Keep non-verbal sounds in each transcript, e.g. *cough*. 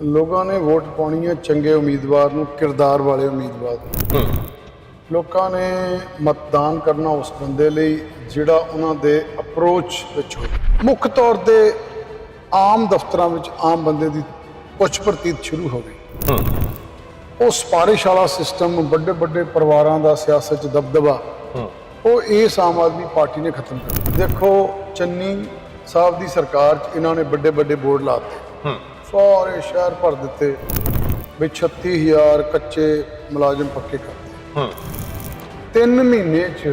ਲੋਕਾਂ ਨੇ ਵੋਟ ਪਾਉਣੀ ਹੈ ਚੰਗੇ ਉਮੀਦਵਾਰ ਨੂੰ ਕਿਰਦਾਰ ਵਾਲੇ ਉਮੀਦਵਾਰ ਨੂੰ। ਲੋਕਾਂ ਨੇ ਮਤਦਾਨ ਕਰਨਾ ਉਸ ਬੰਦੇ ਲਈ ਜਿਹੜਾ ਉਹਨਾਂ ਦੇ ਅਪਰੋਚ ਵਿੱਚ ਹੋਵੇ। ਮੁੱਖ ਤੌਰ ਤੇ ਆਮ ਦਫ਼ਤਰਾਂ ਵਿੱਚ ਆਮ ਬੰਦੇ ਦੀ ਪੁੱਛ ਪ੍ਰਤੀਤ ਸ਼ੁਰੂ ਹੋਵੇ ਉਹ ਸਪਾਰਿਸ਼ ਵਾਲਾ ਸਿਸਟਮ ਵੱਡੇ ਵੱਡੇ ਪਰਿਵਾਰਾਂ ਦਾ ਸਿਆਸਤ 'ਚ ਦਬਦਬਾ ਉਹ ਇਸ ਆਮ ਆਦਮੀ ਪਾਰਟੀ ਨੇ ਖਤਮ ਕਰ ਦਿੱਤਾ। ਦੇਖੋ ਚੰਨੀ ਸਾਹਿਬ ਦੀ ਸਰਕਾਰ 'ਚ ਇਹਨਾਂ ਨੇ ਵੱਡੇ ਵੱਡੇ ਬੋਰਡ ਲਾਤੇ ਸਾਰੇ ਸ਼ਹਿਰ ਭਰ ਦਿੱਤੇ ਵੀ 36000 ਕੱਚੇ ਮੁਲਾਜ਼ਮ ਪੱਕੇ ਕਰਤੇ ਤਿੰਨ ਮਹੀਨੇ 'ਚ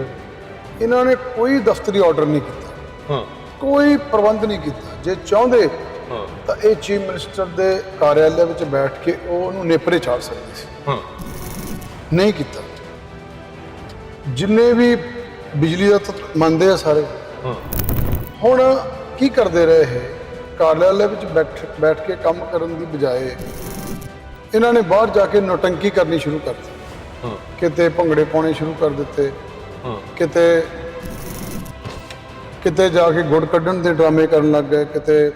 ਇਹਨਾਂ ਨੇ ਕੋਈ ਦਫ਼ਤਰੀ ਆਰਡਰ ਨਹੀਂ ਕੀਤਾ। ਕੋਈ ਪ੍ਰਬੰਧ ਨਹੀਂ ਕੀਤਾ। ਜੇ ਚਾਹੁੰਦੇ ਤਾਂ ਇਹ ਚੀਫ ਮਿਨਿਸਟਰ ਦੇ ਕਾਰਿਆਲੇ ਵਿੱਚ ਬੈਠ ਕੇ ਉਹ ਉਹਨੂੰ ਨੇਪਰੇ ਚਾੜ ਸਕਦੇ ਸੀ। ਨਹੀਂ ਕੀਤਾ। ਜਿੰਨੇ ਵੀ ਬਿਜਲੀ ਦਾ ਮੰਨਦੇ ਆ ਸਾਰੇ। ਹੁਣ ਕੀ ਕਰਦੇ ਰਹੇ ਇਹ? ਕਾਰਿਆਲੇ ਵਿੱਚ ਬੈਠ ਬੈਠ ਕੇ ਕੰਮ ਕਰਨ ਦੀ ਬਜਾਏ ਇਹਨਾਂ ਨੇ ਬਾਹਰ ਜਾ ਕੇ ਨੋਟੰਕੀ ਕਰਨੀ ਸ਼ੁਰੂ ਕਰ ਦਿੱਤੀ। ਕਿਤੇ ਭੰਗੜੇ ਪਾਉਣੇ ਸ਼ੁਰੂ ਕਰ ਦਿੱਤੇ। ਕਿਤੇ ਕਿਤੇ ਜਾ ਕੇ ਗੁੜ ਕੱਢਣ ਦੇ ਡਰਾਮੇ ਕਰਨ ਲੱਗ ਗਏ ਕਿਤੇ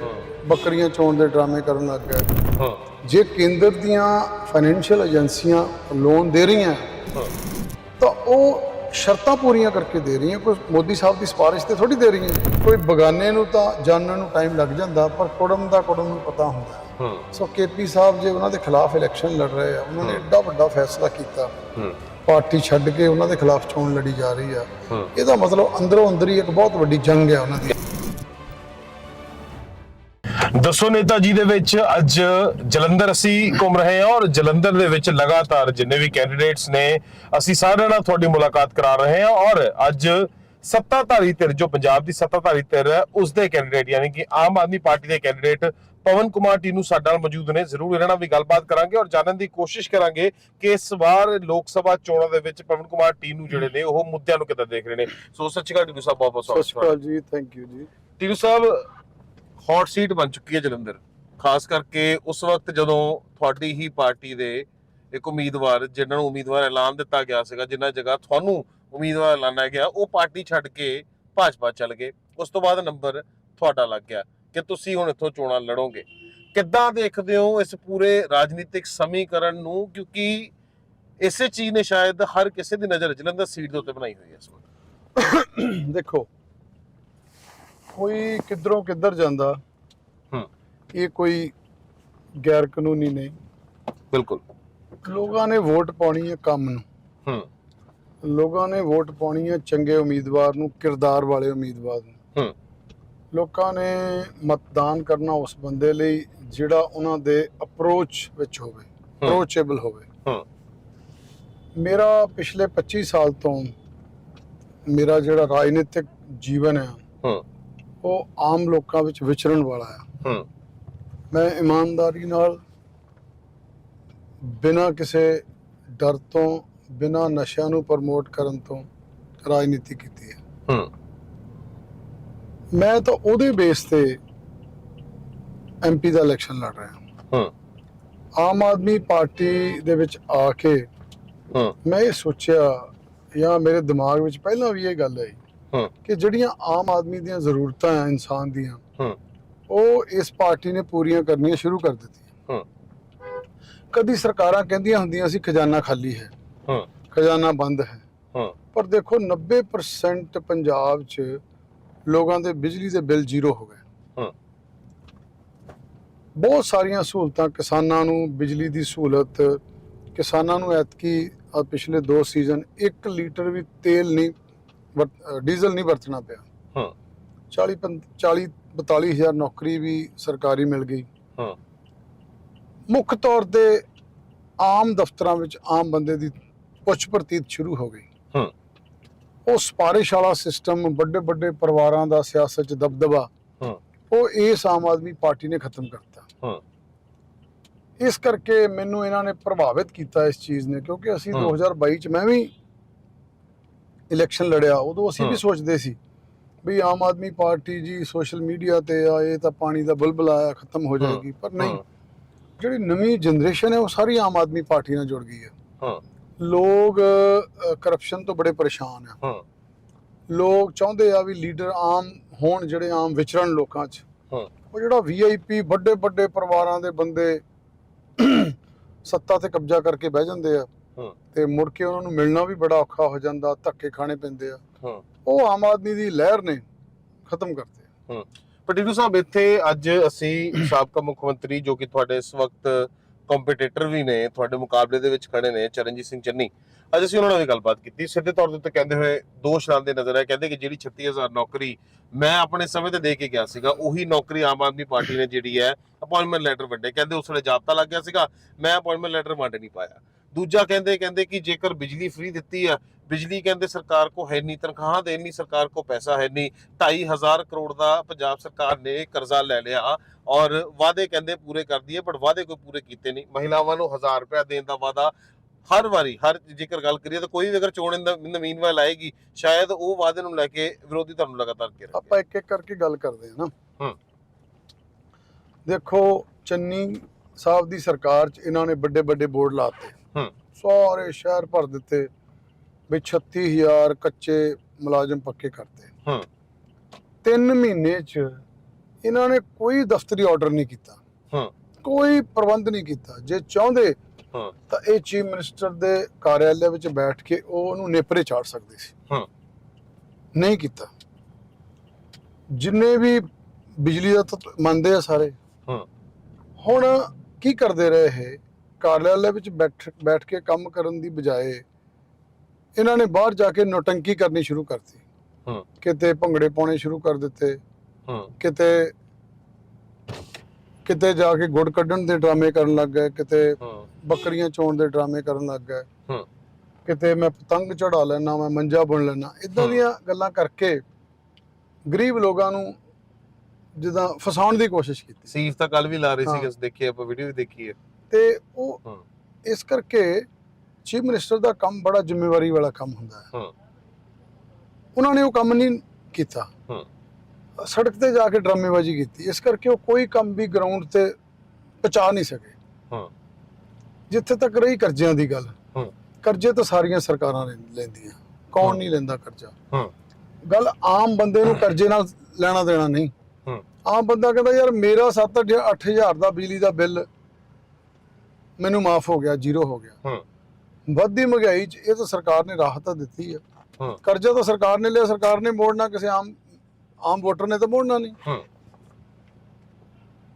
ਬੱਕਰੀਆਂ ਚੋਣ ਦੇ ਡਰਾਮੇ ਕਰਨ ਲੱਗ ਗਏ। ਜੇ ਕੇਂਦਰ ਦੀਆਂ ਫਾਈਨੈਂਸ਼ੀਅਲ ਏਜੰਸੀਆਂ ਲੋਨ ਦੇ ਰਹੀਆਂ ਤਾਂ ਉਹ ਸ਼ਰਤਾਂ ਪੂਰੀਆਂ ਕਰਕੇ ਦੇ ਰਹੀਆਂ ਕੋਈ ਮੋਦੀ ਸਾਹਿਬ ਦੀ ਸਿਫਾਰਿਸ਼ ਤੇ ਥੋੜੀ ਦੇ ਰਹੀਆਂ। ਕੋਈ ਬਗਾਨੇ ਨੂੰ ਤਾਂ ਜਾਣਨ ਨੂੰ ਟਾਈਮ ਲੱਗ ਜਾਂਦਾ ਪਰ ਕੁੜਮ ਦਾ ਕੁੜਮ ਨੂੰ ਪਤਾ ਹੁੰਦਾ। ਸੋ ਕੇਪੀ ਸਾਹਿਬ ਜੇ ਉਹਨਾਂ ਦੇ ਖਿਲਾਫ ਇਲੈਕਸ਼ਨ ਲੜ ਰਹੇ ਆ ਉਹਨਾਂ ਨੇ ਐਡਾ ਵੱਡਾ ਫੈਸਲਾ ਕੀਤਾ। ਪਾਰਟੀ ਛੱਡ ਕੇ ਉਹਨਾਂ ਦੇ ਖਿਲਾਫ ਚੋਣ ਲੜੀ ਜਾ ਰਹੀ ਆ। ਇਹਦਾ ਮਤਲਬ ਅੰਦਰੋਂ ਅੰਦਰ ਹੀ ਇੱਕ ਬਹੁਤ ਵੱਡੀ ਜੰਗ ਹੈ ਉਹਨਾਂ ਦੀ। ਦੱਸੋ ਨੇਤਾ ਜੀ ਦੇ ਵਿੱਚ ਅੱਜ ਜਲੰਧਰ ਅਸੀਂ ਘੁੰਮ ਰਹੇ ਹਾਂ ਔਰ ਜਲੰਧਰ ਦੇ ਵਿੱਚ ਲਗਾਤਾਰ ਜਿੰਨੇ ਵੀ ਕੈਂਡੀਡੇਟਸ ਨੇ ਅਸੀਂ ਸਾਰਿਆਂ ਨਾਲ ਤੁਹਾਡੀ ਮੁਲਾਕਾਤ ਕਰਾ ਰਹੇ ਹਾਂ ਔਰ ਅੱਜ ਸੱਤਾਧਾਰੀ ਧਿਰ ਜੋ ਪੰਜਾਬ ਦੀ ਸੱਤਾਧਾਰੀ ਧਿਰ ਹੈ ਉਸ ਦੇ ਕੈਂਡੀਡੇਟ ਯਾਨੀ ਕਿ ਆਮ ਆਦਮੀ ਪਾਰਟੀ ਦੇ ਕੈਂਡੀਡੇਟ ਪਵਨ ਕੁਮਾਰ ਟੀਨੂ ਸਾਡੇ ਨਾਲ ਮੌਜੂਦ ਨੇ। ਜ਼ਰੂਰ ਇਹਨਾਂ ਨਾਲ ਵੀ ਗੱਲਬਾਤ ਕਰਾਂਗੇ ਔਰ ਜਾਣਨ ਦੀ ਕੋਸ਼ਿਸ਼ ਕਰਾਂਗੇ ਕਿ ਇਸ ਵਾਰ ਲੋਕ ਸਭਾ ਚੋਣਾਂ ਦੇ ਵਿੱਚ ਪਵਨ ਕੁਮਾਰ ਟੀਨੂ ਜਿਹੜੇ ਨੇ ਉਹ ਮੁੱਦਿਆਂ ਨੂੰ ਕਿੱਦਾਂ ਦੇਖ ਰਹੇ ਨੇ। ਸੋ ਸੱਚੀ ਗੱਲ ਟੀਨੂ ਸਾਹਿਬ ਬਹੁਤ ਬਹੁਤ ਸਤਿ ਸਵਾਗਤ ਸ਼੍ਰੀ ਅਕਾਲ ਜੀ ਥੈਂਕ ਯੂ ਜੀ। ਟੀਨੂ ਸਾਹਿਬ ਹੌਟ ਸੀਟ ਬਣ ਚੁੱਕੀ ਹੈ ਜਲੰਧਰ। ਖਾਸ ਕਰਕੇ ਉਸ ਵਕਤ ਜਦੋਂ ਤੁਹਾਡੀ ਹੀ ਪਾਰਟੀ ਦੇ ਇੱਕ ਉਮੀਦਵਾਰ, ਜਿਨ੍ਹਾਂ ਨੂੰ ਉਮੀਦਵਾਰ ਐਲਾਨ ਦਿੱਤਾ ਗਿਆ ਸੀਗਾ, ਜਿਨ੍ਹਾਂ ਜਗ੍ਹਾ ਤੁਹਾਨੂੰ ਉਮੀਦਵਾਰ ਐਲਾਨਿਆ ਗਿਆ, ਉਹ ਪਾਰਟੀ ਛੱਡ ਕੇ ਭਾਜਪਾ ਚੱਲ ਗਏ। ਉਸ ਤੋਂ ਬਾਅਦ ਨੰਬਰ ਤੁਹਾਡਾ ਲੱਗ ਗਿਆ ਕਿ ਤੁਸੀਂ ਹੁਣ ਇੱਥੋਂ ਚੋਣਾਂ ਲੜੋਗੇ। ਕਿੱਦਾਂ ਦੇਖਦੇ ਹੋ ਇਸ ਪੂਰੇ ਰਾਜਨੀਤਿਕ ਸਮੀਕਰਨ ਨੂੰ? ਕਿਉਂਕਿ ਇਸੇ ਚੀਜ਼ ਨੇ ਸ਼ਾਇਦ ਹਰ ਕਿਸੇ ਦੀ ਨਜ਼ਰ ਜਲੰਧਰ ਸੀਟ ਦੇ ਉੱਤੇ ਬਣਾਈ ਹੋਈ ਹੈ ਇਸ ਵਕਤ। ਦੇਖੋ ਕੋਈ ਕਿੱਧਰੋਂ ਕਿੱਧਰ ਜਾਂਦਾ ਹੂੰ। ਇਹ ਕੋਈ ਗੈਰ ਕਾਨੂੰਨੀ ਨਹੀਂ। ਬਿਲਕੁਲ। ਲੋਕਾਂ ਨੇ ਵੋਟ ਪਾਉਣੀ ਹੈ ਕੰਮ ਨੂੰ। ਹੂੰ। ਲੋਕਾਂ ਨੇ ਵੋਟ ਪਾਉਣੀ ਹੈ ਚੰਗੇ ਉਮੀਦਵਾਰ ਨੂੰ ਕਿਰਦਾਰ ਵਾਲੇ ਉਮੀਦਵਾਰ ਨੂੰ। ਹੂੰ। ਲੋਕਾਂ ਨੇ ਮਤਦਾਨ ਕਰਨਾ ਉਸ ਬੰਦੇ ਲਈ ਜਿਹੜਾ ਉਹਨਾਂ ਦੇ ਅਪਰੋਚ ਵਿੱਚ ਹੋਵੇ ਅਪਰੋਚੇਬਲ ਹੋਵੇ। ਹੂੰ। ਮੇਰਾ ਪਿਛਲੇ 25 ਸਾਲ ਤੋਂ ਮੇਰਾ ਜਿਹੜਾ ਰਾਜਨੀਤਿਕ ਜੀਵਨ ਹੈ ਹੂੰ। ਉਹ ਆਮ ਲੋਕਾਂ ਵਿੱਚ ਵਿਚਰਨ ਵਾਲਾ ਹੈ ਹੂੰ। ਮੈਂ ਇਮਾਨਦਾਰੀ ਨਾਲ ਬਿਨਾਂ ਕਿਸੇ ਡਰ ਤੋਂ ਬਿਨਾਂ ਨਸ਼ਿਆਂ ਨੂੰ ਪ੍ਰਮੋਟ ਕਰਨ ਤੋਂ ਰਾਜਨੀਤੀ ਕੀਤੀ ਹੈ। ਹੂੰ। ਮੈਂ ਤਾਂ ਉਹਦੇ ਬੇਸ ਤੇ ਐਮਪੀ ਦਾ ਇਲੈਕਸ਼ਨ ਲੜ ਰਿਹਾ। ਹੂੰ। ਆਮ ਆਦਮੀ ਪਾਰਟੀ ਦੇ ਵਿੱਚ ਆ ਕੇ ਹੂੰ। ਮੈਂ ਇਹ ਸੋਚਿਆ ਜਾਂ ਮੇਰੇ ਦਿਮਾਗ ਵਿੱਚ ਪਹਿਲਾਂ ਵੀ ਇਹ ਗੱਲ ਆਈ ਕਿ ਜਿਹੜੀਆਂ ਆਮ ਆਦਮੀ ਦੀਆਂ ਜ਼ਰੂਰਤਾਂ ਆ ਇਨਸਾਨ ਦੀਆਂ ਉਹ ਇਸ ਪਾਰਟੀ ਨੇ ਪੂਰੀਆਂ ਕਰਨੀਆਂ ਸ਼ੁਰੂ ਕਰ ਦਿੱਤੀਆਂ। ਕਦੀ ਸਰਕਾਰਾਂ ਕਹਿੰਦੀਆਂ ਹੁੰਦੀਆਂ ਸੀ ਖਜ਼ਾਨਾ ਖਾਲੀ ਹੈ ਖਜ਼ਾਨਾ ਬੰਦ ਹੈ। ਪਰ ਦੇਖੋ 90% ਪੰਜਾਬ 'ਚ ਲੋਕਾਂ ਦੇ ਬਿਜਲੀ ਦੇ ਬਿੱਲ ਜ਼ੀਰੋ ਹੋ ਗਏ। ਬਹੁਤ ਸਾਰੀਆਂ ਸਹੂਲਤਾਂ ਕਿਸਾਨਾਂ ਨੂੰ ਬਿਜਲੀ ਦੀ ਸਹੂਲਤ ਕਿਸਾਨਾਂ ਨੂੰ ਐਤਕੀ ਪਿਛਲੇ 2 ਸੀਜ਼ਨ 1 ਲੀਟਰ ਵੀ ਤੇਲ ਨਹੀਂ ਡੀਜ਼ਲ ਨਹੀਂ ਵਰਤਣਾ ਪਿਆ। ਹੂੰ। 40 ਪੰ- 40 42 ਹਜ਼ਾਰ ਨੌਕਰੀ ਵੀ ਸਰਕਾਰੀ ਮਿਲ ਗਈ। ਹੂੰ। ਮੁੱਖ ਤੌਰ ਤੇ ਆਮ ਦਫ਼ਤਰਾਂ ਵਿੱਚ ਆਮ ਬੰਦੇ ਦੀ ਪੁੱਛ ਪ੍ਰਤੀਤ ਸ਼ੁਰੂ ਹੋ ਗਈ। ਹੂੰ। ਉਹ ਸਪਾਰਿਸ਼ ਵਾਲਾ ਸਿਸਟਮ ਵੱਡੇ ਵੱਡੇ ਪਰਿਵਾਰਾਂ ਦਾ ਸਿਆਸਤ 'ਚ ਦਬਦਬਾ ਹੂੰ। ਉਹ ਇਸ ਆਮ ਆਦਮੀ ਪਾਰਟੀ ਨੇ ਖਤਮ ਕਰਤਾ। ਹੂੰ। ਇਸ ਕਰਕੇ ਮੈਨੂੰ ਇਹਨਾਂ ਨੇ ਪ੍ਰਭਾਵਿਤ ਕੀਤਾ ਇਸ ਚੀਜ਼ ਨੇ ਕਿਉਂਕਿ ਅਸੀਂ ਹੂੰ। 2022 ਚ ਮੈਂ ਵੀ ਇਲੈਕਸ਼ਨ ਲੜਿਆ ਉਦੋਂ ਅਸੀਂ ਵੀ। ਸੋਚਦੇ ਸੀ ਵੀ ਆਮ ਆਦਮੀ ਪਾਰਟੀ ਜੀ ਸੋਸ਼ਲ ਮੀਡੀਆ ਤੇ ਆ ਇਹ ਤਾਂ ਪਾਣੀ ਦਾ ਬੁਲਬੁਲ ਆਇਆ ਖਤਮ ਹੋ ਜਾਏਗੀ ਪਰ ਨਹੀਂ। ਜਿਹੜੀ ਨਵੀਂ ਜਨਰੇਸ਼ਨ ਹੈ ਉਹ ਸਾਰੀ ਆਮ ਆਦਮੀ ਪਾਰਟੀ ਨਾਲ ਜੁੜ ਗਈ ਹੈ। ਹੂੰ। ਲੋਕ ਕਰਪਸ਼ਨ ਤੋਂ ਬੜੇ ਪਰੇਸ਼ਾਨ ਆ। ਹੂੰ। ਲੋਕ ਚਾਹੁੰਦੇ ਆ ਵੀ ਲੀਡਰ ਆਮ ਹੋਣ ਜਿਹੜੇ ਆਮ ਵਿਚਰਨ ਲੋਕਾਂ 'ਚ। ਹੂੰ। ਉਹ ਜਿਹੜਾ ਵੀਆਈਪੀ ਵੱਡੇ ਵੱਡੇ ਪਰਿਵਾਰਾਂ ਦੇ ਬੰਦੇ ਸੱਤਾ ਤੇ ਕਬਜ਼ਾ ਕਰਕੇ ਬਹਿ ਜਾਂਦੇ ਆ। ਤੇ ਮੁੜ ਕੇ ਉਹਨਾਂ ਨੂੰ ਮਿਲਣਾ ਵੀ ਬੜਾ ਔਖਾ ਹੋ ਜਾਂਦਾ ਧੱਕੇ ਖਾਣੇ ਪੈਂਦੇ ਆ। ਉਹ ਆਮ ਆਦਮੀ ਦੀ ਲਹਿਰ ਨੇ ਖਤਮ ਕਰਤੇ। ਹੂੰ। ਪਟੀਟੂ ਸਾਹਿਬ ਇੱਥੇ ਅੱਜ ਅਸੀਂ ਸਾਬਕਾ ਮੁੱਖ ਮੰਤਰੀ ਜੋ ਕਿ ਤੁਹਾਡੇ ਇਸ ਵਕਤ ਕੰਪੀਟੀਟਰ ਵੀ ਨੇ ਤੁਹਾਡੇ ਮੁਕਾਬਲੇ ਦੇ ਵਿੱਚ ਖੜੇ ਨੇ ਚਰਨਜੀਤ ਸਿੰਘ ਚੰਨੀ ਅੱਜ ਅਸੀਂ ਉਹਨਾਂ ਨਾਲ ਵੀ ਗੱਲਬਾਤ ਕੀਤੀ। ਸਿੱਧੇ ਤੌਰ ਦੇ ਉੱਤੇ ਕਹਿੰਦੇ ਹੋਏ ਦੋਸ਼ ਲਾਉਂਦੇ ਨਜ਼ਰ ਆਏ। ਕਹਿੰਦੇ ਕਿ ਜਿਹੜੀ 36000 ਨੌਕਰੀ ਮੈਂ ਆਪਣੇ ਸਮੇਂ ਤੇ ਦੇ ਕੇ ਗਿਆ ਸੀਗਾ ਉਹੀ ਨੌਕਰੀ ਆਮ ਆਦਮੀ ਪਾਰਟੀ ਨੇ ਜਿਹੜੀ ਹੈ ਅਪਾਇੰਟਮੈਂਟ ਲੈਟਰ ਵੰਡੇ। ਕਹਿੰਦੇ ਉਸ ਵੇਲੇ ਜਾਬਤਾ ਲੱਗ ਗਿਆ ਸੀਗਾ ਮੈਂ ਅਪਾਇੰਟਮੈਂਟ ਲੈਟਰ ਵੰਡ ਨਹੀਂ ਪਾਇਆ। ਦੂਜਾ ਕਹਿੰਦੇ ਕਹਿੰਦੇ ਕਿ ਜੇਕਰ ਬਿਜਲੀ ਫ੍ਰੀ ਦਿੱਤੀ ਆ ਬਿਜਲੀ ਕਹਿੰਦੇ ਸਰਕਾਰ ਕੋ ਹੈ ਨਹੀਂ ਤਨਖਾਹਾਂ ਦੇਣ ਲਈ ਸਰਕਾਰ ਕੋ ਪੈਸਾ ਹੈ ਨਹੀਂ 2500 ਕਰੋੜ ਦਾ ਪੰਜਾਬ ਸਰਕਾਰ ਨੇ ਕਰਜ਼ਾ ਲੈ ਲਿਆ ਔਰ ਵਾਅਦੇ ਕਹਿੰਦੇ ਪੂਰੇ ਕਰਦੀ ਹੈ ਪਰ ਵਾਅਦੇ ਕੋਈ ਪੂਰੇ ਕੀਤੇ ਨਹੀਂ ਮਹਿਲਾਵਾਂ ਨੂੰ 1000 ਰੁਪਏ ਦੇਣ ਦਾ ਵਾਅਦਾ ਹਰ ਵਾਰੀ ਹਰ ਜੇਕਰ ਗੱਲ ਕਰੀਏ ਤਾਂ ਕੋਈ ਵੀ ਅਗਰ ਚੋਣ ਨਵੀਨਵਾਲ ਆਏਗੀ ਸ਼ਾਇਦ ਉਹ ਵਾਅਦੇ ਨੂੰ ਲੈ ਕੇ ਵਿਰੋਧੀ ਤੁਹਾਨੂੰ ਲਗਾਤਾਰ ਘੇਰਨਗੇ ਆਪਾਂ ਇੱਕ ਇੱਕ ਕਰਕੇ ਗੱਲ ਕਰਦੇ ਹਾਂ ਨਾ। ਹੂੰ। ਦੇਖੋ ਚੰਨੀ ਸਾਹਿਬ ਦੀ ਸਰਕਾਰ 'ਚ ਇਹਨਾਂ ਨੇ ਵੱਡੇ ਵੱਡੇ ਬੋਰਡ ਲਾਤੇ ਸਾਰੇ ਸ਼ਹਿਰ ਭਰ ਦਿੱਤੇ ਵੀ 36000 ਕੱਚੇ ਮੁਲਾਜ਼ਮ ਪੱਕੇ ਕਰਤੇ। ਹੂੰ। 3 ਮਹੀਨੇ 'ਚ ਇਹਨਾਂ ਨੇ ਕੋਈ ਦਫ਼ਤਰੀ ਆਰਡਰ ਨਹੀਂ ਕੀਤਾ। ਹੂੰ। ਕੋਈ ਪ੍ਰਬੰਧ ਨਹੀਂ ਕੀਤਾ। ਜੇ ਚਾਹੁੰਦੇ ਹੂੰ। ਤਾਂ ਇਹ ਚੀਫ ਮਿਨਿਸਟਰ ਦੇ ਕਾਰਿਆਲੇ ਵਿੱਚ ਬੈਠ ਕੇ ਉਹ ਉਹਨੂੰ ਨੇਪਰੇ ਚਾੜ ਸਕਦੇ ਸੀ। ਹੂੰ। ਨਹੀਂ ਕੀਤਾ। ਜਿੰਨੇ ਵੀ ਬਿਜਲੀ ਦਾ ਮੰਨਦੇ ਆ ਸਾਰੇ। ਹੂੰ। ਹੁਣ ਕੀ ਕਰਦੇ ਰਹੇ ਇਹ? ਕਾਰਿਆਲੇ ਵਿੱਚ ਬੈਠ ਬੈਠ ਕੇ ਕੰਮ ਕਰਨ ਦੀ ਬਜਾਏ ਇਹਨਾਂ ਨੇ ਬਾਹਰ ਜਾ ਕੇ ਨੋਟੰਕੀ ਕਰਨੀ ਸ਼ੁਰੂ ਕਰਤੀ। ਹੂੰ। ਕਿਤੇ ਭੰਗੜੇ ਪਾਉਣੇ ਸ਼ੁਰੂ ਕਰ ਦਿੱਤੇ। ਹੂੰ। ਕਿਤੇ ਕਿਤੇ ਜਾ ਕੇ ਗੁੜ ਕੱਢਣ ਦੇ ਡਰਾਮੇ ਕਰਨ ਲੱਗ ਗਏ। ਕਿਤੇ ਬੱਕਰੀਆਂ ਚੋਣ ਦੇ ਡਰਾਮੇ ਕਰਨ ਲੱਗ ਗਏ। ਹੂੰ। ਕਿਤੇ ਮੈਂ ਪਤੰਗ ਚੜਾ ਲੈਣਾ ਮੈਂ ਮੰਜਾ ਬੁਣ ਲੈਣਾ ਇਦਾਂ। ਦੀਆਂ ਗੱਲਾਂ ਕਰਕੇ ਗਰੀਬ ਲੋਕਾਂ ਨੂੰ ਜਿੱਦਾਂ ਫਸਾਉਣ ਦੀ ਕੋਸ਼ਿਸ਼ ਕੀਤੀ। ਸੀਫ ਤਾਂ ਕੱਲ ਵੀ ਲਾ ਰਹੀ ਸੀ। ਕਿ ਦੇਖੀ ਆਪਾਂ ਵੀਡੀਓ ਵੀ ਦੇਖੀ ਹੈ ਤੇ ਉਹ ਹੂੰ। ਇਸ ਕਰਕੇ ਚੀਫ ਮਿਨਿਸਟਰ ਦਾ ਕੰਮ ਬੜਾ ਜ਼ਿੰਮੇਵਾਰੀ ਵਾਲਾ ਕੰਮ ਹੁੰਦਾ ਹੈ। ਹੂੰ। ਉਹਨਾਂ ਨੇ ਉਹ ਕੰਮ ਨਹੀਂ ਕੀਤਾ। ਹੂੰ। ਸੜਕ ਤੇ ਜਾ ਕੇ ਡਰਾਮੇਬਾਜ਼ੀ ਕੀਤੀ। ਇਸ ਕਰਕੇ ਉਹ ਕੋਈ ਕੰਮ ਵੀ ਗਰਾਊਂਡ ਤੇ ਪਹੁੰਚਾ ਨਹੀਂ ਸਕੇ। ਹੂੰ। ਜਿੱਥੇ ਤੱਕ ਰਹੀ ਕਰਜ਼ਿਆਂ ਦੀ ਗੱਲ। ਹੂੰ। ਕਰਜ਼ੇ ਤਾਂ ਸਾਰੀਆਂ ਸਰਕਾਰਾਂ ਲੈ- ਲੈਂਦੀਆਂ। ਕੌਣ ਨਹੀਂ ਲੈਂਦਾ ਕਰਜ਼ਾ। ਹੂੰ। ਗੱਲ ਆਮ ਬੰਦੇ ਨੂੰ ਕਰਜ਼ੇ ਨਾਲ ਲੈਣਾ ਦੇਣਾ ਨਹੀਂ। ਹੂੰ। ਆਮ ਬੰਦਾ ਕਹਿੰਦਾ ਯਾਰ ਮੇਰਾ 7-8000 ਦਾ ਬਿਜਲੀ ਦਾ ਬਿੱਲ ਮੈਨੂੰ ਮਾਫ ਹੋ ਗਿਆ ਜ਼ੀਰੋ ਹੋ ਗਿਆ। ਹੂੰ। ਵੱਧਦੀ ਮਹਿੰਗਾਈ 'ਚ ਇਹ ਤਾਂ ਸਰਕਾਰ ਨੇ ਰਾਹਤ ਤਾਂ ਦਿੱਤੀ ਹੈ ਹੂੰ। ਕਰਜ਼ਾ ਤਾਂ ਸਰਕਾਰ ਨੇ ਲਿਆ ਸਰਕਾਰ ਨੇ ਮੋੜਨਾ ਕਿਸੇ ਆਮ ਆਮ ਵੋਟਰ ਨੇ ਤਾਂ ਮੋੜਨਾ ਨਹੀਂ। ਹੂੰ।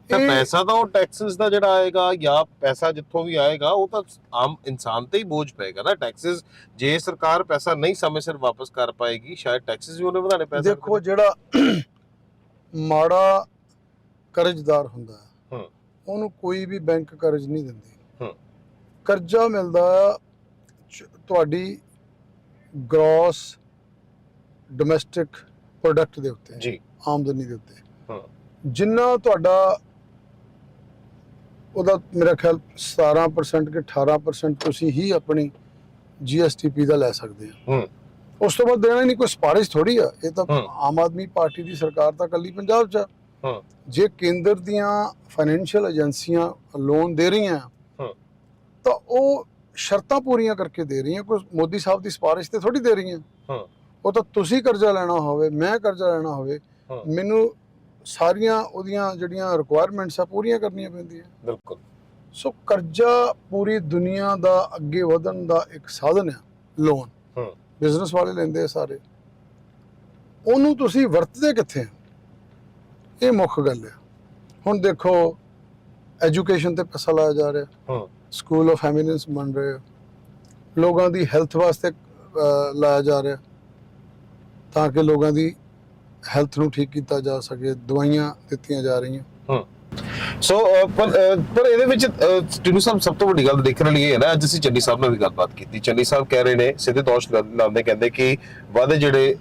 ਤੇ ਪੈਸਾ ਤਾਂ ਉਹ ਟੈਕਸਸ ਦਾ ਜਿਹੜਾ ਆਏਗਾ ਜਾਂ ਪੈਸਾ ਜਿੱਥੋਂ ਵੀ ਆਏਗਾ ਉਹ ਤਾਂ ਆਮ ਇਨਸਾਨ ਤੇ ਹੀ ਬੋਝ ਪਏਗਾ ਨਾ। ਟੈਕਸਸ ਜੇ ਸਰਕਾਰ ਪੈਸਾ ਨਹੀਂ ਸਮੇਂ ਸਿਰ ਵਾਪਸ ਕਰ ਪਾਏਗੀ ਸ਼ਾਇਦ ਟੈਕਸਸ ਵੀ ਉਹਨੇ ਵਧਾਣੇ ਪੈ ਸਕਦੇ ਦੇਖੋ ਜਿਹੜਾ ਮਾੜਾ ਕਰਜ਼ਦਾਰ ਹੁੰਦਾ ਹੈ ਉਹਨੂੰ ਕੋਈ ਵੀ ਬੈਂਕ ਕਰਜ਼ ਨਹੀਂ ਦਿੰਦੀ। ਕਰਜ਼ਾ ਮਿਲਦਾ ਤੁਹਾਡੀ ਗ੍ਰੋਸ ਡੋਮੈਸਟਿਕ ਪ੍ਰੋਡਕਟ ਦੇ ਉੱਤੇ ਜੀ। ਆਮਦਨੀ ਦੇ ਉੱਤੇ। ਹਾਂ। ਜਿੰਨਾ ਤੁਹਾਡਾ ਉਹਦਾ ਮੇਰਾ ਖਿਆਲ 17% ਕਿ 18% ਤੁਸੀਂ ਹੀ ਆਪਣੀ GSTP ਦਾ ਲੈ ਸਕਦੇ ਹੋ। ਹੂੰ। ਉਸ ਤੋਂ ਬਾਅਦ ਦੇਣਾ ਨਹੀਂ ਕੋਈ ਸਿਫਾਰਿਸ਼ ਥੋੜੀ ਆ। ਇਹ ਤਾਂ। ਆਮ ਆਦਮੀ ਪਾਰਟੀ ਦੀ ਸਰਕਾਰ ਤਾਂ ਕੱਲੀ ਪੰਜਾਬ 'ਚ ਹੂੰ। ਜੇ ਕੇਂਦਰ ਦੀਆਂ ਫਾਈਨੈਂਸ਼ੀਅਲ ਏਜੰਸੀਆਂ ਲੋਨ ਦੇ ਰਹੀਆਂ ਹੂੰ ਤਾਂ ਉਹ ਸ਼ਰਤਾਂ ਪੂਰੀਆਂ ਕਰਕੇ ਦੇ ਰਹੀਆਂ ਕੋਈ ਮੋਦੀ ਸਾਹਿਬ ਦੀ ਸਿਫਾਰਿਸ਼ ਤੇ ਥੋੜੀ ਦੇ ਰਹੀਆਂ। ਹੂੰ। ਉਹ ਤਾਂ ਤੁਸੀਂ ਕਰਜ਼ਾ ਲੈਣਾ ਹੋਵੇ ਮੈਂ ਕਰਜ਼ਾ ਲੈਣਾ ਹੋਵੇ ਮੈਨੂੰ ਸਾਰੀਆਂ ਉਹਦੀਆਂ ਜਿਹੜੀਆਂ ਰਿਕੁਆਇਰਮੈਂਟਸ ਆ ਪੂਰੀਆਂ ਕਰਨੀਆਂ ਪੈਂਦੀਆਂ। ਬਿਲਕੁਲ। ਸੋ ਕਰਜ਼ਾ ਪੂਰੀ ਦੁਨੀਆ ਦਾ ਅੱਗੇ ਵਧਣ ਦਾ ਇੱਕ ਸਾਧਨ ਹੈ ਲੋਨ ਹੂੰ। ਬਿਜ਼ਨਸ ਵਾਲੇ ਲੈਂਦੇ ਆ ਸਾਰੇ। ਉਹਨੂੰ ਤੁਸੀਂ ਵਰਤਦੇ ਕਿੱਥੇ ਆ? ਇਹ ਮੁੱਖ ਗੱਲ ਹੈ ਹੁਣ ਦੇਖੋ ਐਜੂਕੇਸ਼ਨ ਤੇ ਪੈਸਾ ਲਾਇਆ ਜਾ ਰਿਹਾ। ਹੂੰ। ਸਕੂਲ ਆਫ ਐਮੀਨੈਂਸ ਬਣ ਰਹੇ ਆ। ਲੋਕਾਂ ਦੀ ਹੈਲਥ ਵਾਸਤੇ ਅਹ, ਲਾਇਆ ਜਾ ਰਿਹਾ। ਤਾਂ ਕਿ ਲੋਕਾਂ ਦੀ ਹੈਲਥ ਨੂੰ ਠੀਕ ਕੀਤਾ ਜਾ ਸਕੇ ਦਵਾਈਆਂ ਦਿੱਤੀਆਂ ਜਾ ਰਹੀਆਂ। ਹੂੰ। ਸੋ ਪਰ ਇਹਦੇ ਵਿੱਚ ਟਿਨੂ ਸਾਹਿਬ ਸਭ ਤੋਂ ਵੱਡੀ ਗੱਲ ਦੇਖਣ ਵਾਲੀ ਇਹ ਹੈ ਨਾ ਅੱਜ ਅਸੀਂ ਚੰਨੀ ਸਾਹਿਬ ਨਾਲ ਵੀ ਗੱਲਬਾਤ ਕੀਤੀ। ਚੰਨੀ ਸਾਹਿਬ ਕਹਿ ਰਹੇ ਨੇ ਸਿੱਧੇ ਦੋਸ਼ ਲਾ- ਲਾਉਂਦੇ ਕਹਿੰਦੇ ਕਿ ਵਾਅਦੇ ਜਿਹੜੇ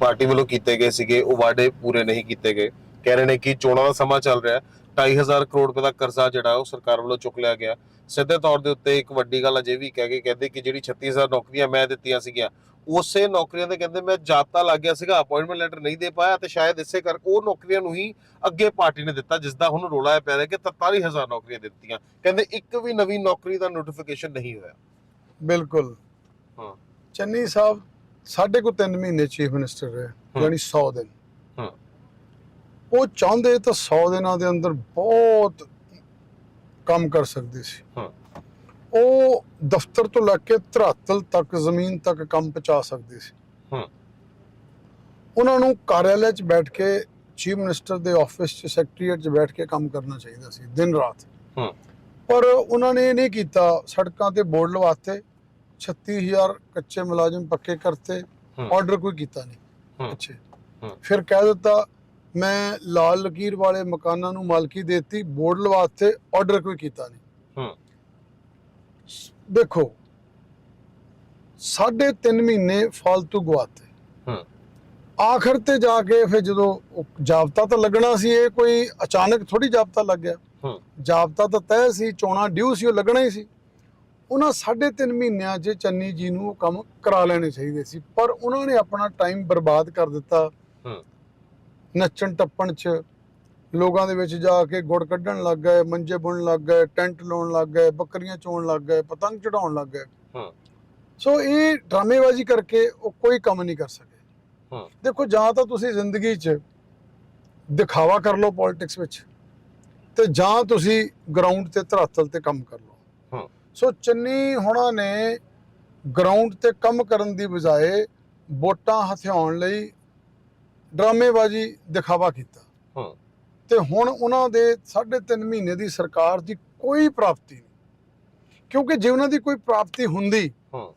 ਪਾਰਟੀ ਵੱਲੋਂ ਕੀਤੇ ਗਏ ਸੀਗੇ ਉਹ ਵਾਅਦੇ ਪੂਰੇ ਨਹੀਂ ਕੀਤੇ ਗਏ। ਕਹਿ ਰਹੇ ਨੇ ਕਿ ਚੋਣਾਂ ਦਾ ਸਮਾਂ ਚੱਲ ਰਿਹਾ। ਹੈ 2500 ਕਰੋੜ ਰੁਪਏ ਦਾ ਕਰਜ਼ਾ ਜਿਹੜਾ ਉਹ ਸਰਕਾਰ ਵੱਲੋਂ ਚੁੱਕ ਲਿਆ ਗਿਆ। ਸਿੱਧੇ ਤੌਰ ਦੇ ਉੱਤੇ ਇੱਕ ਵੱਡੀ ਗੱਲ ਅਜੇ ਵੀ ਕਹਿ ਕੇ ਕਹਿੰਦੇ ਕਿ ਜਿਹੜੀ 36000 ਨੌਕਰੀਆਂ ਮੈਂ ਦਿੱਤੀਆਂ ਸੀਗੀਆਂ ਉਸੇ ਨੌਕਰੀਆਂ ਦੇ ਕਹਿੰਦੇ ਮੈਂ ਜਾਬਤਾ ਲੱਗ ਗਿਆ ਸੀਗਾ ਅਪਾਇੰਟਮੈਂਟ ਲੈਟਰ ਨਹੀਂ ਦੇ ਪਾਇਆ ਤੇ ਸ਼ਾਇਦ ਇਸੇ ਕਰ ਉਹ ਨੌਕਰੀਆਂ ਨੂੰ ਹੀ ਅੱਗੇ ਪਾਰਟੀ ਨੇ ਦਿੱਤਾ ਜਿਸ ਦਾ ਹੁਣ ਰੋਲਾ ਪੈ ਰਿਹਾ ਕਿ 43000 ਨੌਕਰੀਆਂ ਦਿੱਤੀਆਂ। ਕਹਿੰਦੇ ਇੱਕ ਵੀ ਨਵੀਂ ਨੌਕਰੀ ਦਾ ਨੋਟੀਫਿਕੇਸ਼ਨ ਨਹੀਂ ਹੋਇਆ। ਬਿਲਕੁਲ। ਹਾਂ। ਚੰਨੀ ਸਾਹਿਬ ਸਾਢੇ ਕੋ 3 ਮਹੀਨੇ ਚੀਫ ਮਿਨਿਸਟਰ ਰਹੇ। ਯਾਨੀ 100 ਦਿਨ। ਹਾਂ। ਉਹ ਚਾਹੁੰਦੇ ਤਾਂ 100 ਦਿਨਾਂ ਦੇ ਅੰਦਰ ਬਹੁਤ ਕੰਮ ਕਰ ਸਕਦੇ ਸੀ। ਹਾਂ। ਉਹ ਦਫ਼ਤਰ ਤੋਂ ਲੈ ਕੇ ਧਰਾਤਲ ਤੱਕ ਜ਼ਮੀਨ ਤੱਕ ਕੰਮ ਪਹੁੰਚਾ ਸਕਦੇ ਸੀ। ਹਾਂ। ਉਹਨਾਂ ਨੂੰ ਕਾਰਿਆਲੇ 'ਚ ਬੈਠ ਕੇ ਚੀਫ ਮਿਨਿਸਟਰ ਦੇ ਆਫਿਸ 'ਚ ਸੈਕਟਰੀਏਟ 'ਚ ਬੈਠ ਕੇ ਕੰਮ ਕਰਨਾ ਚਾਹੀਦਾ ਸੀ ਦਿਨ ਰਾਤ। ਹਾਂ। ਪਰ ਉਹਨਾਂ ਨੇ ਇਹ ਨਹੀਂ ਕੀਤਾ ਸੜਕਾਂ ਤੇ ਬੋਰਡ ਲਵਾਤੇ 36000 ਕੱਚੇ ਮੁਲਾਜ਼ਮ ਪੱਕੇ ਕਰਤੇ। ਆਰਡਰ ਕੋਈ ਕੀਤਾ ਨਹੀਂ। ਅੱਛੇ। ਫਿਰ ਕਹਿ ਦਿੱਤਾ ਮੈਂ ਲਾਲ ਲਕੀਰ ਵਾਲੇ ਮਕਾਨਾਂ ਨੂੰ ਮਾਲਕੀ ਦੇਤੀ ਬੋਰਡ ਲਵਾਤੇ ਆਰਡਰ ਕੋਈ ਕੀਤਾ ਨਹੀਂ। ਹਾਂ। ਦੇਖੋ ਸਾਢੇ ਤਿੰਨ ਮਹੀਨੇ ਫालतू ਗਵਾਤੇ ਹਾਂ। ਆਖਰ ਤੇ ਜਾ ਕੇ ਫਿਰ ਜਦੋਂ ਜਾਬਤਾ ਤਾਂ ਲੱਗਣਾ ਸੀ ਇਹ ਕੋਈ ਅਚਾਨਕ ਥੋੜੀ ਜਾਬਤਾ ਲੱਗ ਗਿਆ। ਹਾਂ। ਜਾਬਤਾ ਤਾਂ ਤੈਅ ਸੀ ਚੋਣਾ ਡਿਊ ਸੀ ਉਹ ਲੱਗਣਾ ਹੀ ਸੀ। ਉਹਨਾਂ ਸਾਢੇ ਤਿੰਨ ਮਹੀਨਿਆਂ 'ਚ ਚੰਨੀ ਜੀ ਨੂੰ ਉਹ ਕੰਮ ਕਰਾ ਲੈਣੇ ਚਾਹੀਦੇ ਸੀ ਪਰ ਉਹਨਾਂ ਨੇ ਆਪਣਾ ਟਾਈਮ ਬਰਬਾਦ ਕਰ ਦਿੱਤਾ। ਹਾਂ। ਨੱਚਣ ਟੱਪਣ 'ਚ ਲੋਕਾਂ ਦੇ ਵਿੱਚ ਜਾ ਕੇ ਗੁੜ ਕੱਢਣ ਲੱਗ ਗਏ ਮੰਜੇ ਬੁਣਨ ਲੱਗ ਗਏ ਟੈਂਟ ਲਾਉਣ ਲੱਗ ਗਏ ਬੱਕਰੀਆਂ ਚੋਣ ਲੱਗ ਗਏ ਪਤੰਗ ਚੜਾਉਣ ਲੱਗ ਗਏ। ਹਾਂ। ਸੋ ਇਹ ਡਰਾਮੇਬਾਜ਼ੀ ਕਰਕੇ ਉਹ ਕੋਈ ਕੰਮ ਨਹੀਂ ਕਰ ਸਕੇ। ਹਾਂ। ਦੇਖੋ ਜਾਂ ਤਾਂ ਤੁਸੀਂ ਜ਼ਿੰਦਗੀ 'ਚ ਦਿਖਾਵਾ ਕਰ ਲਓ ਪੋਲਿਟਿਕਸ ਵਿੱਚ ਤੇ ਜਾਂ ਤੁਸੀਂ ਗਰਾਊਂਡ ਤੇ ਧਰਾਤਲ ਤੇ ਕੰਮ ਕਰ ਲਓ। ਹਾਂ। ਸੋ ਚੰਨੀ ਹੁਣਾਂ ਨੇ ਗਰਾਊਂਡ ਤੇ ਕੰਮ ਕਰਨ ਦੀ ਬਜਾਏ ਵੋਟਾਂ ਹਥਿਆਉਣ ਲਈ ਡਰਾਮੇਬਾਜ਼ੀ ਦਿਖਾਵਾ ਕੀਤਾ। ਹਾਂ। ਤੇ ਹੁਣ ਉਹਨਾਂ ਦੇ 3.5 ਮਹੀਨੇ ਦੀ ਸਰਕਾਰ ਦੀ ਕੋਈ ਪ੍ਰਾਪਤੀ ਨਹੀਂ। ਕਿਉਂਕਿ ਜੇ ਉਹਨਾਂ ਦੀ ਕੋਈ ਪ੍ਰਾਪਤੀ ਹੁੰਦੀ ਹਾਂ।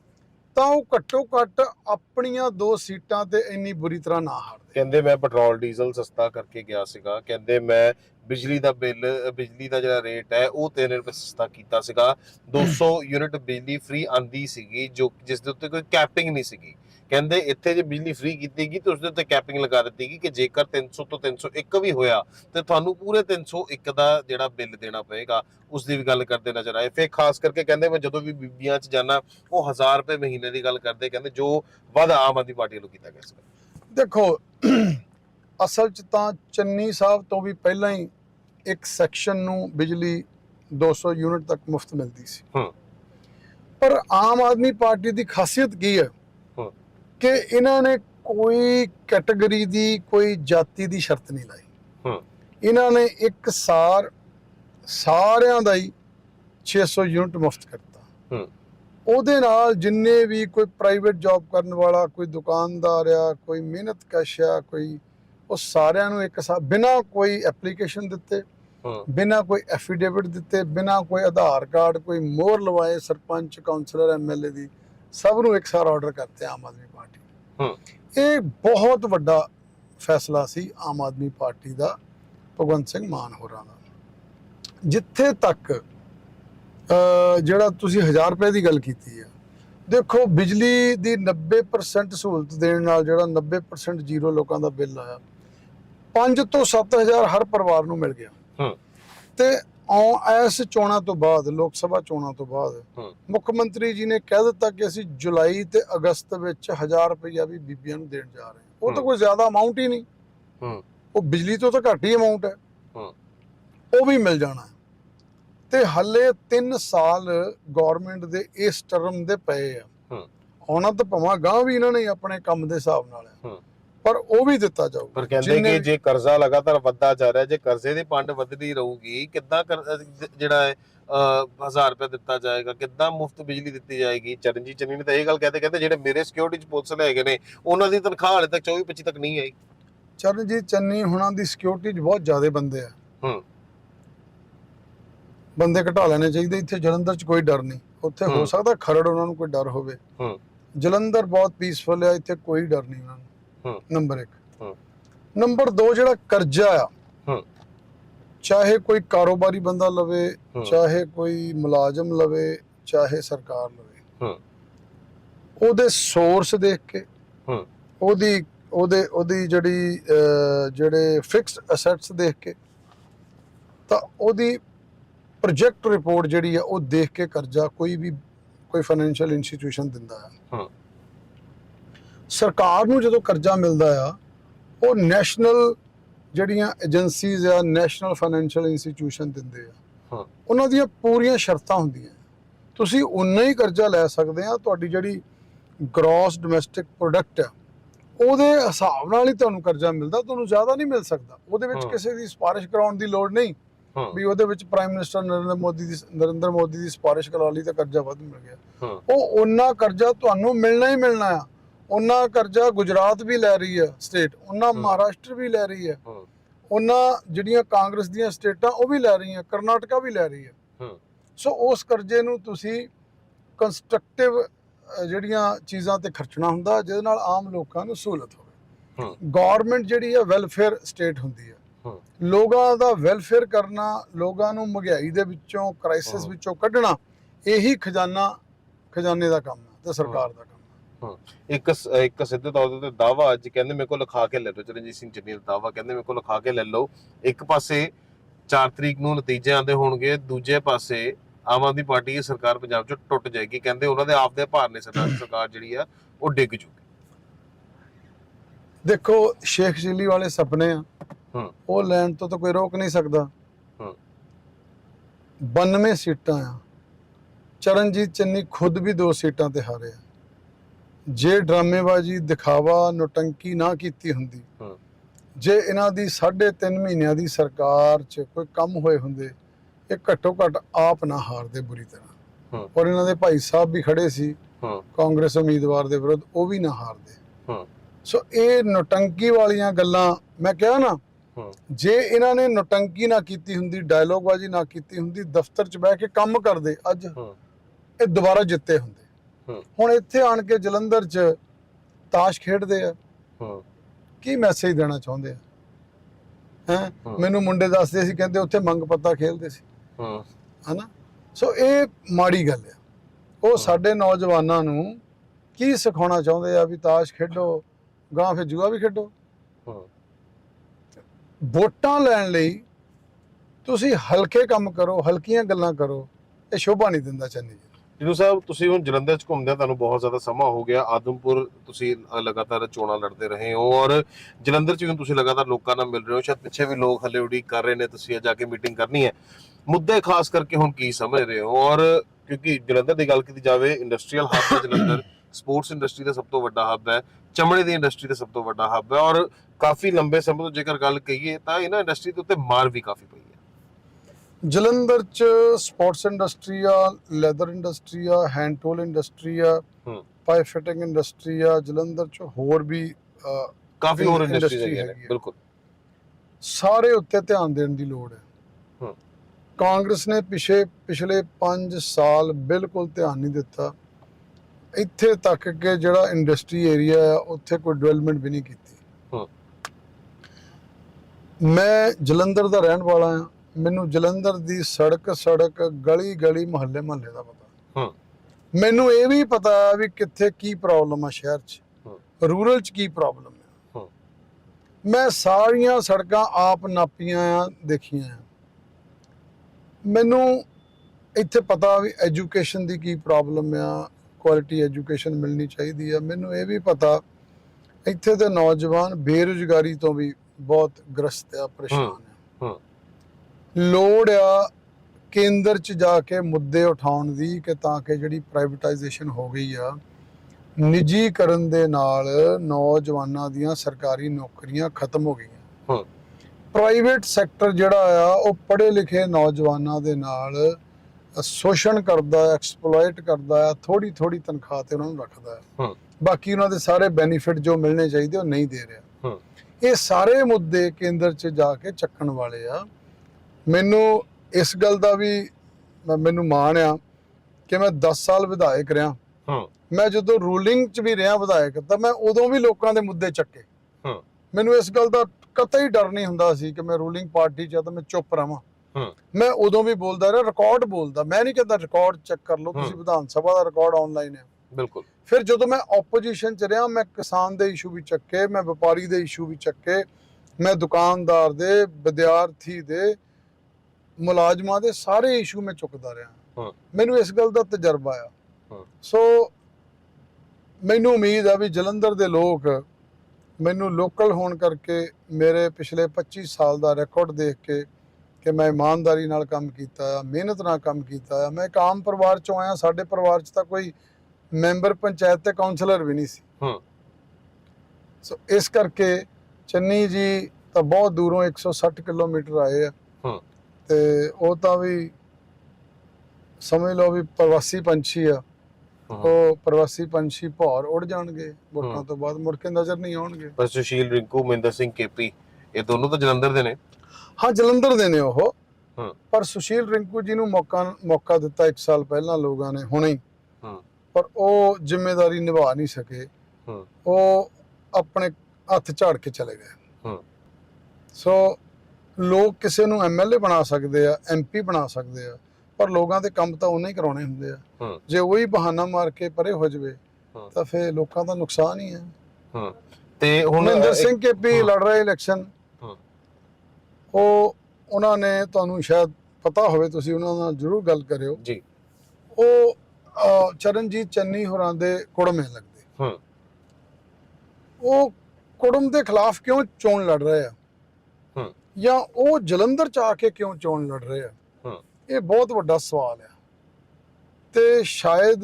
ਤਾਂ ਉਹ ਘੱਟੋ ਘੱਟ ਆਪਣੀਆਂ ਦੋ ਸੀਟਾਂ ਤੇ ਇੰਨੀ ਬੁਰੀ ਤਰ੍ਹਾਂ ਨਾ ਹਾਰਦੇ। ਕਹਿੰਦੇ ਮੈਂ ਪੈਟਰੋਲ ਡੀਜ਼ਲ ਸਸਤਾ ਕਰਕੇ ਗਿਆ ਸੀਗਾ। ਕਹਿੰਦੇ ਮੈਂ ਬਿਜਲੀ ਦਾ ਬਿੱਲ ਬਿਜਲੀ ਦਾ ਜਿਹੜਾ ਰੇਟ ਹੈ ਉਹ 3 ਰੁਪਏ ਸਸਤਾ ਕੀਤਾ ਸੀਗਾ। 200 ਯੂਨਿਟ ਬਿਜਲੀ ਫ੍ਰੀ ਆਂਦੀ ਸੀਗੀ ਜੋ ਜਿਸ ਦੇ ਉੱਤੇ ਕੋਈ ਕੈਪਿੰਗ ਨਹੀਂ ਸੀਗੀ। ਕਹਿੰਦੇ ਇੱਥੇ ਜੇ ਬਿਜਲੀ ਫ੍ਰੀ ਕੀਤੀ ਗਈ ਤਾਂ ਉਸ ਦੇ ਉੱਤੇ ਕੈਪਿੰਗ ਲਗਾ ਦਿੱਤੀ ਗਈ ਕਿ ਜੇਕਰ 300 ਤੋਂ 301 ਵੀ ਹੋਇਆ ਤੇ ਤੁਹਾਨੂੰ ਪੂਰੇ 301 ਦਾ ਜਿਹੜਾ ਬਿੱਲ ਦੇਣਾ ਪਏਗਾ ਉਸ ਦੀ ਵੀ ਗੱਲ ਕਰਦੇ ਨਜ਼ਰ ਆਏ। ਫਿਰ ਖਾਸ ਕਰਕੇ ਕਹਿੰਦੇ ਮੈਂ ਜਦੋਂ ਵੀ ਬੀਬੀਆਂ 'ਚ ਜਾਣਾ ਉਹ 1000 ਰੁਪਏ ਮਹੀਨੇ ਦੀ ਗੱਲ ਕਰਦੇ ਕਹਿੰਦੇ ਜੋ ਵੱਧ ਆਮ ਆਦਮੀ ਪਾਰਟੀ ਵੱਲੋਂ ਕੀਤਾ ਗਿਆ ਸੀਗਾ। ਦੇਖੋ *clears throat* ਅਸਲ 'ਚ ਤਾਂ ਚੰਨੀ ਸਾਹਿਬ ਤੋਂ ਵੀ ਪਹਿਲਾਂ ਹੀ ਇੱਕ ਸੈਕਸ਼ਨ ਨੂੰ ਬਿਜਲੀ 200 ਯੂਨਿਟ ਤੱਕ ਮੁਫਤ ਮਿਲਦੀ ਸੀ। ਹਾਂ। ਪਰ ਆਮ ਆਦਮੀ ਪਾਰਟੀ ਦੀ ਖਾਸੀਅਤ ਕੀ ਹਾਂ? ਕਿ ਇਹਨਾਂ ਨੇ ਕੋਈ ਕੈਟਾਗਰੀ ਦੀ ਕੋਈ ਜਾਤੀ ਦੀ ਸ਼ਰਤ ਨਹੀਂ ਲਾਈ। ਹਾਂ। ਇਹਨਾਂ ਨੇ ਇੱਕ ਸਾਰ ਸਾਰਿਆਂ ਦਾ ਹੀ 600 ਯੂਨਿਟ ਮੁਫਤ ਕਰਤਾ। ਹਾਂ। ਉਹਦੇ ਨਾਲ ਜਿੰਨੇ ਵੀ ਕੋਈ ਪ੍ਰਾਈਵੇਟ ਜੌਬ ਕਰਨ ਵਾਲਾ ਕੋਈ ਦੁਕਾਨਦਾਰ ਆ ਕੋਈ ਮਿਹਨਤ ਕਸ਼ ਆ ਕੋਈ ਉਹ ਸਾਰਿਆਂ ਨੂੰ ਇੱਕ ਸਾਥ ਬਿਨਾ ਕੋਈ ਐਪਲੀਕੇਸ਼ਨ ਦਿੱਤੇ ਹਾਂ। ਬਿਨਾ ਕੋਈ ਐਫੀਡੇਵਿਟ ਦਿੱਤੇ ਬਿਨਾ ਕੋਈ ਆਧਾਰ ਕਾਰਡ ਕੋਈ ਮੋਹਰ ਲਵਾਏ ਸਰਪੰਚ ਕਾਉਂਸਲਰ ਐਮਐਲਏ ਦੀ ਸਭ ਨੂੰ ਇੱਕ ਸਾਰ ਆਰਡਰ ਕਰਤੇ ਆਮ ਆਦਮੀ ਪਾਰਟੀ। ਹਾਂ। ਇਹ ਬਹੁਤ ਵੱਡਾ ਫੈਸਲਾ ਸੀ ਆਮ ਆਦਮੀ ਪਾਰਟੀ ਦਾ ਭਗਵੰਤ ਸਿੰਘ ਮਾਨ ਹੋਰਾਂ ਦਾ। ਜਿੱਥੇ ਤੱਕ ਜਿਹੜਾ ਤੁਸੀਂ 1000 ਰੁਪਏ ਦੀ ਗੱਲ ਕੀਤੀ ਹੈ ਦੇਖੋ ਬਿਜਲੀ ਦੀ 90% ਸਹੂਲਤ ਦੇਣ ਨਾਲ ਜਿਹੜਾ 90% ਜ਼ੀਰੋ ਲੋਕਾਂ ਦਾ ਬਿੱਲ ਆਇਆ 5 ਤੋਂ 7000 ਹਰ ਪਰਿਵਾਰ ਨੂੰ ਮਿਲ ਗਿਆ। ਹਾਂ। ਤੇ ਔ ਇਸ ਚੋਣਾਂ ਤੋਂ ਬਾਅਦ ਲੋਕ ਸਭਾ ਚੋਣਾਂ ਤੋਂ ਬਾਅਦ ਮੁੱਖ ਮੰਤਰੀ ਜੀ ਨੇ ਕਹਿ ਦਿੱਤਾ ਕਿ ਅਸੀਂ ਜੁਲਾਈ ਤੇ ਅਗਸਤ ਵਿੱਚ 1000 ਰੁਪਇਆ ਵੀ ਬੀਬੀਆਂ ਨੂੰ ਦੇਣ ਜਾ ਰਹੇ ਹਾਂ। ਉਹ ਤਾਂ। ਕੋਈ ਜ਼ਿਆਦਾ ਅਮਾਉਂਟ ਹੀ ਨਹੀਂ। ਉਹ ਬਿਜਲੀ ਤੋਂ ਤਾਂ ਘੱਟ ਹੀ ਅਮਾਉਂਟ ਹੈ। ਉਹ ਵੀ ਮਿਲ ਜਾਣਾ। ਤੇ ਹੱਲੇ 3 ਸਾਲ ਗਵਰਨਮੈਂਟ ਦੇ ਇਸ ਟਰਮ ਦੇ ਪਏ ਆ। ਆਉਣਾ ਤਾਂ ਭਵਾਂ ਗਾਂ ਵੀ ਇਹਨਾਂ ਨੇ ਆਪਣੇ ਕੰਮ ਦੇ ਹਿਸਾਬ ਨਾਲ ਹਾਂ। ਪਰ ਉਹ ਵੀ ਦਿੱਤਾ ਜਾਊਗਾ। ਪਰ ਕਹਿੰਦੇ ਕਿ ਜੇ ਕਰਜ਼ਾ ਲਗਾਤਾਰ ਵੱਧਦਾ ਜਾ ਰਿਹਾ ਜੇ ਕਰਜ਼ੇ ਦੀ ਪੰਡ ਵੱਧਦੀ ਰਹੂਗੀ ਕਿੱਦਾਂ ਜਿਹੜਾ ਹੈ 1000 ਰੁਪਏ ਦਿੱਤਾ ਜਾਏਗਾ ਕਿੱਦਾਂ ਮੁਫਤ ਬਿਜਲੀ ਦਿੱਤੀ ਜਾਏਗੀ? ਚਰਨਜੀਤ ਚੰਨੀ ਨੇ ਤਾਂ ਇਹ ਗੱਲ ਕਹਿੰਦੇ ਕਹਿੰਦੇ ਜਿਹੜੇ ਮੇਰੇ ਸਿਕਿਉਰਿਟੀ ਚ ਪੁਲਿਸ ਲੈ ਹੈਗੇ ਨੇ ਉਹਨਾਂ ਦੀ ਤਨਖਾਹ ਹਾਲੇ ਤੱਕ 24 25 ਤੱਕ ਨਹੀਂ ਆਈ। ਚਰਨਜੀਤ ਚੰਨੀ ਹੁਣਾਂ ਦੀ ਸਿਕਿਉਰਿਟੀ 'ਚ ਬਹੁਤ ਜ਼ਿਆਦਾ ਬੰਦੇ ਆ। ਹੂੰ। ਬੰਦੇ ਘਟਾ ਲੈਣੇ ਚਾਹੀਦੇ ਇੱਥੇ ਜਲੰਧਰ 'ਚ ਕੋਈ ਡਰ ਨਹੀਂ। ਉੱਥੇ ਹੋ। ਸਕਦਾ ਖਰੜ ਉਹਨਾਂ ਨੂੰ ਕੋਈ ਡਰ ਹੋਵੇ। ਹੂੰ। ਜਲੰਧਰ ਬਹੁਤ ਪੀਸਫੁਲ ਹੈ ਇੱਥੇ ਕੋਈ ਡਰ ਨਹੀਂ ਉਹਨਾਂ ਨੂੰ। ਨੰਬਰ 1 ਹੂੰ। ਨੰਬਰ 2 ਜਿਹੜਾ ਕਰਜ਼ਾ ਆ ਹੂੰ। ਚਾਹੇ ਕੋਈ ਕਾਰੋਬਾਰੀ ਬੰਦਾ ਲਵੇ। ਚਾਹੇ ਕੋਈ ਮੁਲਾਜ਼ਮ ਲਵੇ ਚਾਹੇ ਸਰਕਾਰ ਲਵੇ। ਹੂੰ। ਉਹਦੇ ਸੋਰਸ ਦੇਖ ਕੇ ਹੂੰ। ਉਹਦੀ ਉਹਦੇ ਉਹਦੀ ਜਿਹੜੀ ਜਿਹੜੇ ਫਿਕਸਡ ਅਸੈਟਸ ਦੇਖ ਕੇ ਤਾਂ ਉਹਦੀ ਪ੍ਰੋਜੈਕਟ ਰਿਪੋਰਟ ਜਿਹੜੀ ਆ ਉਹ ਦੇਖ ਕੇ ਕਰਜ਼ਾ ਕੋਈ ਵੀ ਕੋਈ ਫਾਈਨੈਂਸ਼ੀਅਲ ਇੰਸਟੀਟਿਊਸ਼ਨ ਦਿੰਦਾ ਹੂੰ। ਸਰਕਾਰ ਨੂੰ ਜਦੋਂ ਕਰਜ਼ਾ ਮਿਲਦਾ ਆ ਉਹ ਨੈਸ਼ਨਲ ਜਿਹੜੀਆਂ ਏਜੰਸੀਜ਼ ਆ ਨੈਸ਼ਨਲ ਫਾਈਨੈਂਸ਼ੀਅਲ ਇੰਸਟੀਟਿਊਸ਼ਨ ਦਿੰਦੇ ਆ ਹਾਂ। ਉਹਨਾਂ ਦੀਆਂ ਪੂਰੀਆਂ ਸ਼ਰਤਾਂ ਹੁੰਦੀਆਂ। ਤੁਸੀਂ ਉਨਾ ਹੀ ਕਰਜ਼ਾ ਲੈ ਸਕਦੇ ਆ ਤੁਹਾਡੀ ਜਿਹੜੀ ਗ੍ਰੋਸ ਡੋਮੈਸਟਿਕ ਪ੍ਰੋਡਕਟ ਆ ਉਹਦੇ ਹਿਸਾਬ ਨਾਲ ਹੀ ਤੁਹਾਨੂੰ ਕਰਜ਼ਾ ਮਿਲਦਾ ਤੁਹਾਨੂੰ ਜ਼ਿਆਦਾ ਨਹੀਂ ਮਿਲ ਸਕਦਾ। ਉਹਦੇ ਵਿੱਚ। ਕਿਸੇ ਦੀ ਸਿਫਾਰਿਸ਼ ਕਰਾਉਣ ਦੀ ਲੋੜ ਨਹੀਂ ਵੀ ਉਹਦੇ ਵਿੱਚ ਪ੍ਰਾਈਮ ਮਿਨਿਸਟਰ ਨਰਿੰਦਰ ਮੋਦੀ ਦੀ ਨਰਿੰਦਰ ਮੋਦੀ ਦੀ ਸਿਫਾਰਿਸ਼ ਕਰਾ ਲਈ ਤਾਂ ਕਰਜ਼ਾ ਵੱਧ ਮਿਲ ਗਿਆ। ਉਹ ਉਹਨਾਂ ਕਰਜ਼ਾ ਤੁਹਾਨੂੰ ਮਿਲਣਾ ਹੀ ਮਿਲਣਾ ਆ। ਉਹਨਾਂ ਕਰਜ਼ਾ ਗੁਜਰਾਤ ਵੀ ਲੈ ਰਹੀ ਹੈ ਸਟੇਟ ਉਹਨਾਂ। ਮਹਾਰਾਸ਼ਟਰ ਵੀ ਲੈ ਰਹੀ ਹੈ। ਉਹਨਾਂ ਜਿਹੜੀਆਂ ਕਾਂਗਰਸ ਦੀਆਂ ਸਟੇਟਾਂ ਉਹ ਵੀ ਲੈ ਰਹੀਆਂ ਕਰਨਾਟਕਾ ਵੀ ਲੈ ਰਹੀ ਹੈ। ਸੋ ਉਸ ਕਰਜ਼ੇ ਨੂੰ ਤੁਸੀਂ ਕੰਸਟਰਕਟਿਵ ਜਿਹੜੀਆਂ ਚੀਜ਼ਾਂ ਤੇ ਖਰਚਣਾ ਹੁੰਦਾ ਜਿਹਦੇ ਨਾਲ ਆਮ ਲੋਕਾਂ ਨੂੰ ਸਹੂਲਤ ਹੋਵੇ। ਗਵਰਨਮੈਂਟ ਜਿਹੜੀ ਹੈ ਵੈਲਫੇਅਰ ਸਟੇਟ ਹੁੰਦੀ ਹੈ। ਲੋਕਾਂ ਦਾ ਵੈਲਫੇਅਰ ਕਰਨਾ ਲੋਕਾਂ ਨੂੰ ਮਹਿੰਗਾਈ ਦੇ ਵਿੱਚੋਂ ਕ੍ਰਾਈਸਿਸ। ਵਿੱਚੋਂ ਕੱਢਣਾ ਇਹੀ ਖਜ਼ਾਨਾ ਖਜ਼ਾਨੇ ਦਾ ਕੰਮ ਹੈ ਤੇ ਸਰਕਾਰ ਦਾ ਕੰਮ ਇੱਕ ਇੱਕ ਸਿੱਧੇ ਤੌਰ ਤੇ ਦਾਵਾ ਅੱਜ ਕਹਿੰਦੇ ਮੇਰੇ ਕੋਲ ਲਿਖਾ ਕੇ ਲੈ ਲਓ ਚਰਨਜੀਤ ਸਿੰਘ ਚੰਨੀ ਦਾ ਦਾਵਾ ਕਹਿੰਦੇ ਮੇਰੇ ਕੋਲ ਲਿਖਾ ਕੇ ਲੈ ਲਓ। ਇੱਕ ਪਾਸੇ 4 ਤਰੀਕ ਨੂੰ ਨਤੀਜੇ ਆਉਂਦੇ ਹੋਣਗੇ ਦੂਜੇ ਪਾਸੇ ਆਮ ਆਦਮੀ ਪਾਰਟੀ ਦੀ ਸਰਕਾਰ ਪੰਜਾਬ 'ਚ ਟੁੱਟ ਜਾਏਗੀ। ਕਹਿੰਦੇ ਉਹਨਾਂ ਦੇ ਆਪ ਦੇ ਭਾਰ ਨੇ ਸਰਕਾਰ ਸਰਕਾਰ ਜਿਹੜੀ ਆ ਉਹ ਡਿੱਗ ਜੂਗੀ ਦੇਖੋ ਸ਼ੇਖ ਚਿੱਲੀ ਵਾਲੇ ਸੁਪਨੇ ਆ। ਉਹ ਲੈਣ ਤੋਂ ਤਾਂ ਕੋਈ ਰੋਕ ਨਹੀਂ ਸਕਦਾ। ਹੂੰ। 92 ਸੀਟਾਂ ਆ। ਚਰਨਜੀਤ ਚੰਨੀ ਖੁਦ ਵੀ ਦੋ ਸੀਟਾਂ ਤੇ ਹਾਰੇ ਆ। ਜੇ ਡਰਾਮੇਬਾਜ਼ੀ ਦਿਖਾਵਾ ਨੋਟੰਕੀ ਨਾ ਕੀਤੀ ਹੁੰਦੀ ਜੇ ਇਹਨਾਂ ਦੀ 3.5 ਮਹੀਨਿਆਂ ਦੀ ਸਰਕਾਰ 'ਚ ਕੋਈ ਕੰਮ ਹੋਏ ਹੁੰਦੇ ਇਹ ਘੱਟੋ ਘੱਟ ਆਪ ਨਾ ਹਾਰਦੇ ਬੁਰੀ ਤਰ੍ਹਾਂ। ਔਰ ਇਹਨਾਂ ਦੇ ਭਾਈ ਸਾਹਿਬ ਵੀ ਖੜੇ ਸੀ ਕਾਂਗਰਸ ਉਮੀਦਵਾਰ ਦੇ ਵਿਰੁੱਧ ਉਹ ਵੀ ਨਾ ਹਾਰਦੇ। ਸੋ ਇਹ ਨੋਟੰਕੀ ਵਾਲੀਆਂ ਗੱਲਾਂ ਮੈਂ ਕਿਹਾ ਨਾ ਜੇ ਇਹਨਾਂ ਨੇ ਨੋਟੰਕੀ ਨਾ ਕੀਤੀ ਹੁੰਦੀ ਡਾਇਲੋਗਬਾਜ਼ੀ ਨਾ ਕੀਤੀ ਹੁੰਦੀ ਦਫ਼ਤਰ 'ਚ ਬਹਿ ਕੇ ਕੰਮ ਕਰਦੇ ਅੱਜ ਇਹ ਦੁਬਾਰਾ ਜਿੱਤੇ ਹੁੰਦੇ। ਹੁਣ ਇੱਥੇ ਆਣ ਕੇ ਜਲੰਧਰ 'ਚ ਤਾਸ਼ ਖੇਡਦੇ ਆ। ਕੀ ਮੈਸੇਜ ਦੇਣਾ ਚਾਹੁੰਦੇ ਆ? ਹੈ? ਹੂੰ। ਮੈਨੂੰ ਮੁੰਡੇ ਦੱਸਦੇ ਸੀ ਕਹਿੰਦੇ ਉੱਥੇ ਮੰਗ ਪੱਤਾ ਖੇਲਦੇ ਸੀ। ਹੂੰ। ਹਨਾ? ਸੋ ਇਹ ਮਾੜੀ ਗੱਲ ਆ। ਉਹ ਸਾਡੇ ਨੌਜਵਾਨਾਂ ਨੂੰ ਕੀ ਸਿਖਾਉਣਾ ਚਾਹੁੰਦੇ ਆ ਵੀ ਤਾਸ਼ ਖੇਡੋ ਗਾਂ ਫਿਰ ਜੂਆ ਵੀ ਖੇਡੋ? ਹੂੰ। ਵੋਟਾਂ ਲੈਣ ਲਈ ਤੁਸੀਂ ਹਲਕੇ ਕੰਮ ਕਰੋ ਹਲਕੀਆਂ ਗੱਲਾਂ ਕਰੋ ਇਹ ਸ਼ੋਭਾ ਨਹੀਂ ਦਿੰਦਾ ਚੰਨੀ ਜੀ ਸਾਹਿਬ, ਤੁਸੀਂ ਹੁਣ ਜਲੰਧਰ ਚ ਘੁੰਮਦੇ ਆ ਤੁਹਾਨੂੰ ਬਹੁਤ ਜ਼ਿਆਦਾ ਸਮਾਂ ਹੋ ਗਿਆ। ਆਦਮਪੁਰ ਤੁਸੀਂ ਲਗਾਤਾਰ ਚੋਣਾਂ ਲੜਦੇ ਰਹੇ ਹੋ ਔਰ ਜਲੰਧਰ ਚ ਵੀ ਤੁਸੀਂ ਲਗਾਤਾਰ ਲੋਕਾਂ ਨਾਲ ਮਿਲ ਰਹੇ ਹੋ। ਸ਼ਾਇਦ ਪਿੱਛੇ ਵੀ ਲੋਕ ਹਲੇ ਉਡੀਕ ਕਰ ਰਹੇ ਨੇ, ਤੁਸੀਂ ਜਾ ਕੇ ਮੀਟਿੰਗ ਕਰਨੀ ਹੈ। ਮੁੱਦੇ ਖਾਸ ਕਰਕੇ ਹੁਣ ਕੀ ਸਮਝ ਰਹੇ ਹੋ? ਔਰ ਕਿਉਂਕਿ ਜਲੰਧਰ ਦੀ ਗੱਲ ਕੀਤੀ ਜਾਵੇ ਇੰਡਸਟਰੀਅਲ ਹੱਬ ਹੈ ਜਲੰਧਰ। ਸਪੋਰਟਸ ਇੰਡਸਟਰੀ ਦਾ ਸਭ ਤੋਂ ਵੱਡਾ ਹੱਬ ਹੈ। ਚਮੜੇ ਦੀ ਇੰਡਸਟਰੀ ਦਾ ਸਭ ਤੋਂ ਵੱਡਾ ਹੱਬ ਹੈ। ਔਰ ਕਾਫੀ ਲੰਬੇ ਸਮੇਂ ਤੋਂ ਜੇਕਰ ਗੱਲ ਕਹੀਏ ਤਾਂ ਇਹਨਾਂ ਇੰਡਸਟਰੀ ਦੇ ਉੱਤੇ ਮਾਰ ਵੀ ਕਾਫੀ ਪਈ ਜਲੰਧਰ 'ਚ ਸਪੋਰਟਸ ਇੰਡਸਟਰੀ ਆ ਲੈਦਰ ਇੰਡਸਟਰੀ ਆ ਹੈਂਡ ਟੂਲ ਇੰਡਸਟਰੀ ਆ ਹੂੰ। ਪਾਈਪ ਫਿਟਿੰਗ ਇੰਡਸਟਰੀ ਆ ਜਲੰਧਰ 'ਚ ਹੋਰ ਵੀ ਕਾਫੀ ਹੋਰ ਇੰਡਸਟਰੀਜ਼ ਹੈਗੀਆਂ ਨੇ ਹੈ। ਬਿਲਕੁਲ। ਸਾਰੇ ਉੱਤੇ ਧਿਆਨ ਦੇਣ ਦੀ ਲੋੜ ਹੈ। ਹੂੰ। ਕਾਂਗਰਸ ਨੇ ਪਿਛੇ ਪਿਛਲੇ 5 ਸਾਲ ਬਿਲਕੁਲ ਧਿਆਨ ਨਹੀਂ ਦਿੱਤਾ। ਇੱਥੇ ਤੱਕ ਕਿ ਜਿਹੜਾ ਇੰਡਸਟਰੀ ਏਰੀਆ ਆ ਉੱਥੇ ਕੋਈ ਡਿਵੈਲਪਮੈਂਟ ਵੀ ਨਹੀਂ ਕੀਤੀ। ਹੂੰ। ਮੈਂ ਜਲੰਧਰ ਦਾ ਰਹਿਣ ਵਾਲਾ ਆ ਮੈਨੂੰ ਜਲੰਧਰ ਦੀ ਸੜਕ ਸੜਕ ਗਲੀ ਗਲੀ ਮੁਹੱਲੇ ਮੁਹੱਲੇ ਦਾ ਪਤਾ। ਹੂੰ। ਮੈਨੂੰ ਇਹ ਵੀ ਪਤਾ ਵੀ ਕਿੱਥੇ ਕੀ ਪ੍ਰੋਬਲਮ ਆ ਸ਼ਹਿਰ 'ਚ। ਰੂਰਲ 'ਚ ਕੀ ਪ੍ਰੋਬਲਮ ਹੈ ਹੂੰ। ਮੈਂ ਸਾਰੀਆਂ ਸੜਕਾਂ ਆਪ ਨਾਪੀਆਂ ਆ ਦੇਖੀਆਂ ਆ। ਮੈਨੂੰ ਇੱਥੇ ਪਤਾ ਵੀ ਐਜੂਕੇਸ਼ਨ ਦੀ ਕੀ ਪ੍ਰੋਬਲਮ ਆ ਕੁਆਲਿਟੀ ਐਜੂਕੇਸ਼ਨ ਮਿਲਣੀ ਚਾਹੀਦੀ ਆ। ਮੈਨੂੰ ਇਹ ਵੀ ਪਤਾ ਇੱਥੇ ਦੇ ਨੌਜਵਾਨ ਬੇਰੁਜ਼ਗਾਰੀ ਤੋਂ ਵੀ ਬਹੁਤ ਗ੍ਰਸਤ ਆ ਪਰੇਸ਼ਾਨ ਆ। ਹੂੰ। ਲੋੜ ਆ ਕੇਂਦਰ ਚ ਜਾ ਕੇ ਮੁੱਦੇ ਉਠਾਉਣ ਦੀ ਕਿ ਤਾਂ ਕਿ ਜਿਹੜੀ ਪ੍ਰਾਈਵੇਟਾਈਜੇਸ਼ਨ ਹੋ ਗਈ ਆ ਨਿੱਜੀਕਰਨ ਦੇ ਨਾਲ ਨੌਜਵਾਨਾਂ ਦੀਆਂ ਸਰਕਾਰੀ ਨੌਕਰੀਆਂ ਖਤਮ ਹੋ ਗਈਆਂ। ਹੂੰ। ਪ੍ਰਾਈਵੇਟ ਸੈਕਟਰ ਜਿਹੜਾ ਆ ਉਹ ਪੜ੍ਹੇ ਲਿਖੇ ਨੌਜਵਾਨਾਂ ਦੇ ਨਾਲ ਸ਼ੋਸ਼ਣ ਕਰਦਾ ਹੈ ਐਕਸਪਲੋਇਟ ਕਰਦਾ ਹੈ ਥੋੜੀ ਥੋੜੀ ਤਨਖਾਹ ਤੇ ਉਹਨਾਂ ਨੂੰ ਰੱਖਦਾ। ਹੈ। ਹੂੰ ਬਾਕੀ ਉਹਨਾਂ ਦੇ ਸਾਰੇ ਬੈਨੀਫਿਟ ਜੋ ਮਿਲਣੇ ਚਾਹੀਦੇ ਉਹ ਨਹੀਂ ਦੇ ਰਿਹਾ। ਹੂੰ। ਇਹ ਸਾਰੇ ਮੁੱਦੇ ਕੇਂਦਰ 'ਚ ਜਾ ਕੇ ਚੱਕਣ ਵਾਲੇ ਆ। ਮੈਨੂੰ ਇਸ ਗੱਲ ਦਾ ਵੀ ਮੈਨੂੰ ਮਾਣ ਆ ਕਿ ਮੈਂ 10 ਸਾਲ ਵਿਧਾਇਕ ਰਿਹਾ। ਹੂੰ। ਮੈਂ ਜਦੋਂ ਰੂਲਿੰਗ 'ਚ ਵੀ ਰਿਹਾ ਵਿਧਾਇਕ ਤਾਂ ਮੈਂ ਉਦੋਂ ਵੀ ਲੋਕਾਂ ਦੇ ਮੁੱਦੇ ਚੱਕੇ। ਹੂੰ। ਮੈਨੂੰ ਇਸ ਗੱਲ ਦਾ ਕਤਈ ਡਰ ਨਹੀਂ ਹੁੰਦਾ ਸੀ ਕਿ ਮੈਂ ਰੂਲਿੰਗ ਪਾਰਟੀ 'ਚ ਆ ਤਾਂ ਮੈਂ ਚੁੱਪ ਰਵਾਂ। ਮੈਂ ਉਦੋਂ ਵੀ ਬੋਲਦਾ ਰਿਹਾ ਰਿਕਾਰਡ ਬੋਲਦਾ। ਮੈਂ ਨਹੀਂ ਕਹਿੰਦਾ ਰਿਕਾਰਡ ਚੈੱਕ ਕਰ ਲਓ ਤੁਸੀਂ। ਵਿਧਾਨ ਸਭਾ ਦਾ ਰਿਕਾਰਡ ਆਨਲਾਈਨ ਹੈ ਬਿਲਕੁਲ। ਫਿਰ ਜਦੋਂ ਮੈਂ ਆਪੋਜੀਸ਼ਨ ਚ ਰਿਹਾ ਮੈਂ ਕਿਸਾਨ ਦੇ ਇਸ਼ੂ ਵੀ ਚੱਕੇ ਮੈਂ ਵਪਾਰੀ ਦੇ ਇਸ਼ੂ ਵੀ ਚੱਕੇ। ਮੈਂ ਦੁਕਾਨਦਾਰ ਦੇ ਵਿਦਿਆਰਥੀ ਦੇ ਮੁਲਾਜ਼ਮਾਂ ਦੇ ਸਾਰੇ ਇਸ਼ੂ ਮੈਂ ਚੁੱਕਦਾ ਰਿਹਾ। ਹੂੰ। ਮੈਨੂੰ ਇਸ ਗੱਲ ਦਾ ਤਜਰਬਾ ਆ। ਸੋ ਮੈਨੂੰ ਉਮੀਦ ਆ ਵੀ ਜਲੰਧਰ ਦੇ ਲੋਕ ਮੈਨੂੰ ਲੋਕਲ ਹੋਣ ਕਰਕੇ ਮੇਰੇ ਪਿਛਲੇ 25 ਸਾਲ ਦਾ ਰਿਕਾਰਡ ਦੇਖ ਕੇ ਕਿ ਮੈਂ ਇਮਾਨਦਾਰੀ ਨਾਲ ਕੰਮ ਕੀਤਾ ਆ ਮਿਹਨਤ ਨਾਲ ਕੰਮ ਕੀਤਾ ਆ। ਮੈਂ ਇੱਕ ਆਮ ਪਰਿਵਾਰ ਚੋਂ ਆਇਆ ਸਾਡੇ ਪਰਿਵਾਰ 'ਚ ਤਾਂ ਕੋਈ ਮੈਂਬਰ ਪੰਚਾਇਤ ਤੇ ਕਾਉਂਸਲਰ ਵੀ ਨਹੀਂ ਸੀ। ਹੂੰ। ਸੋ ਇਸ ਕਰਕੇ ਚੰਨੀ ਜੀ ਤਾਂ ਬਹੁਤ ਦੂਰੋਂ 160 ਕਿਲੋਮੀਟਰ ਆਏ ਆ। ਤੇ ਉਹ ਤਾਂ ਵੀ ਸਮਝ ਲਓ ਵੀ ਪ੍ਰਵਾਸੀ ਪੰਛੀ ਆ ਉਹ ਪ੍ਰਵਾਸੀ ਪੰਛੀ ਭੌਰ ਉੜ ਜਾਣਗੇ ਵੋਟਾਂ। ਤੋਂ ਬਾਅਦ ਮੁੜ ਕੇ ਨਜ਼ਰ ਨਹੀਂ ਆਉਣਗੇ ਪਰ ਸੁਸ਼ੀਲ ਰਿੰਕੂ ਮਹਿੰਦਰ ਸਿੰਘ ਕੇਪੀ ਇਹ ਦੋਨੋਂ ਤਾਂ ਜਲੰਧਰ ਦੇ ਨੇ ਹਾਂ ਜਲੰਧਰ ਦੇ ਨੇ ਉਹ। ਪਰ ਸੁਸ਼ੀਲ ਰਿੰਕੂ ਜੀ ਨੂੰ ਮੌਕਾ ਮੌਕਾ ਦਿੱਤਾ 1 ਸਾਲ ਪਹਿਲਾਂ ਲੋਕਾਂ ਨੇ ਹੁਣੇ ਹੀ। ਪਰ ਉਹ ਜ਼ਿੰਮੇਵਾਰੀ ਨਿਭਾ ਨਹੀਂ ਸਕੇ। ਉਹ ਆਪਣੇ ਹੱਥ ਝਾੜ ਕੇ ਚਲੇ ਗਏ। ਸੋ ਲੋਕ ਕਿਸੇ ਨੂੰ ਐਮਐਲਏ ਬਣਾ ਸਕਦੇ ਆ ਐਮਪੀ ਬਣਾ ਸਕਦੇ ਆ ਪਰ ਲੋਕਾਂ ਦੇ ਕੰਮ ਤਾਂ ਉਹਨੇ ਹੀ ਕਰਾਉਣੇ ਹੁੰਦੇ ਆ। ਜੇ ਉਹੀ ਬਹਾਨਾ ਮਾਰ ਕੇ ਪਰੇ ਹੋ ਜਾਵੇ। ਤਾਂ ਫਿਰ ਲੋਕਾਂ ਦਾ ਨੁਕਸਾਨ ਹੀ ਹੈ। ਹੂੰ। ਤੇ ਹੁਣ ਮਹਿੰਦਰ ਸਿੰਘ ਕੇਪੀ। ਲੜ ਰਹੇ ਇਲੈਕਸ਼ਨ। ਉਹ ਉਹਨਾਂ ਨੇ ਤੁਹਾਨੂੰ ਸ਼ਾਇਦ ਪਤਾ ਹੋਵੇ ਤੁਸੀਂ ਉਹਨਾਂ ਨਾਲ ਜ਼ਰੂਰ ਗੱਲ ਕਰਿਓ। ਜੀ। ਉਹ ਚਰਨਜੀਤ ਚੰਨੀ ਹੋਰਾਂ ਦੇ ਕੁੜਮੇ ਲੱਗਦੇ। ਹੂੰ। ਉਹ ਕੁੜਮ ਦੇ ਖਿਲਾਫ ਕਿਉਂ ਚੋਣ ਲੜ ਰਹੇ ਆ? ਹੂੰ ਜਾਂ ਉਹ ਜਲੰਧਰ ਚ ਆ ਕੇ ਕਿਉਂ ਚੋਣ ਲੜ ਰਹੇ ਆ? ਇਹ ਬਹੁਤ ਵੱਡਾ ਸਵਾਲ ਆ। ਤੇ ਸ਼ਾਇਦ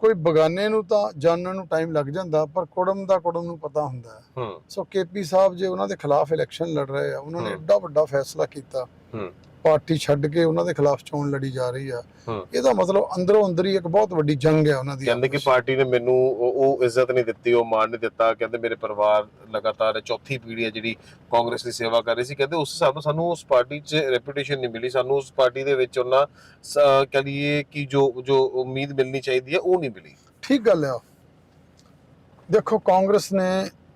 ਕੋਈ ਬਗਾਨੇ ਨੂੰ ਤਾਂ ਜਾਣਨ ਨੂੰ ਟਾਈਮ ਲੱਗ ਜਾਂਦਾ ਪਰ ਕੁੜਮ ਦਾ ਕੁੜਮ ਨੂੰ ਪਤਾ ਹੁੰਦਾ। ਹੈ। ਸੋ ਕੇਪੀ ਸਾਹਿਬ ਜੇ ਉਹਨਾਂ ਦੇ ਖਿਲਾਫ ਇਲੈਕਸ਼ਨ ਲੜ ਰਹੇ ਆ ਉਹਨਾਂ ਨੇ। ਐਡਾ ਵੱਡਾ ਫੈਸਲਾ ਕੀਤਾ। ਪਾਰਟੀ ਛੱਡ ਕੇ ਉਹਨਾਂ ਦੇ ਖਿਲਾਫ ਚੋਣ ਲੜੀ ਜਾ ਰਹੀ ਆ। ਇਹਦਾ ਮਤਲਬ ਅੰਦਰੋਂ ਅੰਦਰ ਹੀ ਇੱਕ ਬਹੁਤ ਵੱਡੀ ਜੰਗ ਹੈ ਉਹਨਾਂ ਦੀ ਕਹਿੰਦੇ ਕਿ। ਪਾਰਟੀ ਨੇ ਮੈਨੂੰ ਉਹ ਇੱਜ਼ਤ ਨਹੀਂ ਦਿੱਤੀ ਉਹ ਮਾਣ ਨਹੀਂ ਦਿੱਤਾ। ਕਹਿੰਦੇ ਮੇਰੇ ਪਰਿਵਾਰ ਲਗਾਤਾਰ ਚੌਥੀ ਪੀੜ੍ਹੀ ਹੈ ਜਿਹੜੀ ਕਾਂਗਰਸ ਦੀ ਸੇਵਾ ਕਰ ਰਹੀ ਸੀ। ਕਹਿੰਦੇ ਉਸ ਹਿਸਾਬ ਨਾਲ ਸਾਨੂੰ ਉਸ ਪਾਰਟੀ 'ਚ ਰੈਪਿਊਟੇਸ਼ਨ ਨਹੀਂ ਮਿਲੀ। ਸਾਨੂੰ ਉਸ ਪਾਰਟੀ ਦੇ ਵਿੱਚ ਉਹਨਾਂ ਕਹਿ ਲਈਏ ਕਿ ਜੋ ਜੋ ਉਮੀਦ ਮਿਲਣੀ ਚਾਹੀਦੀ ਹੈ ਉਹ ਨਹੀਂ ਮਿਲੀ। ਠੀਕ ਗੱਲ ਆ। ਦੇਖੋ ਕਾਂਗਰਸ ਨੇ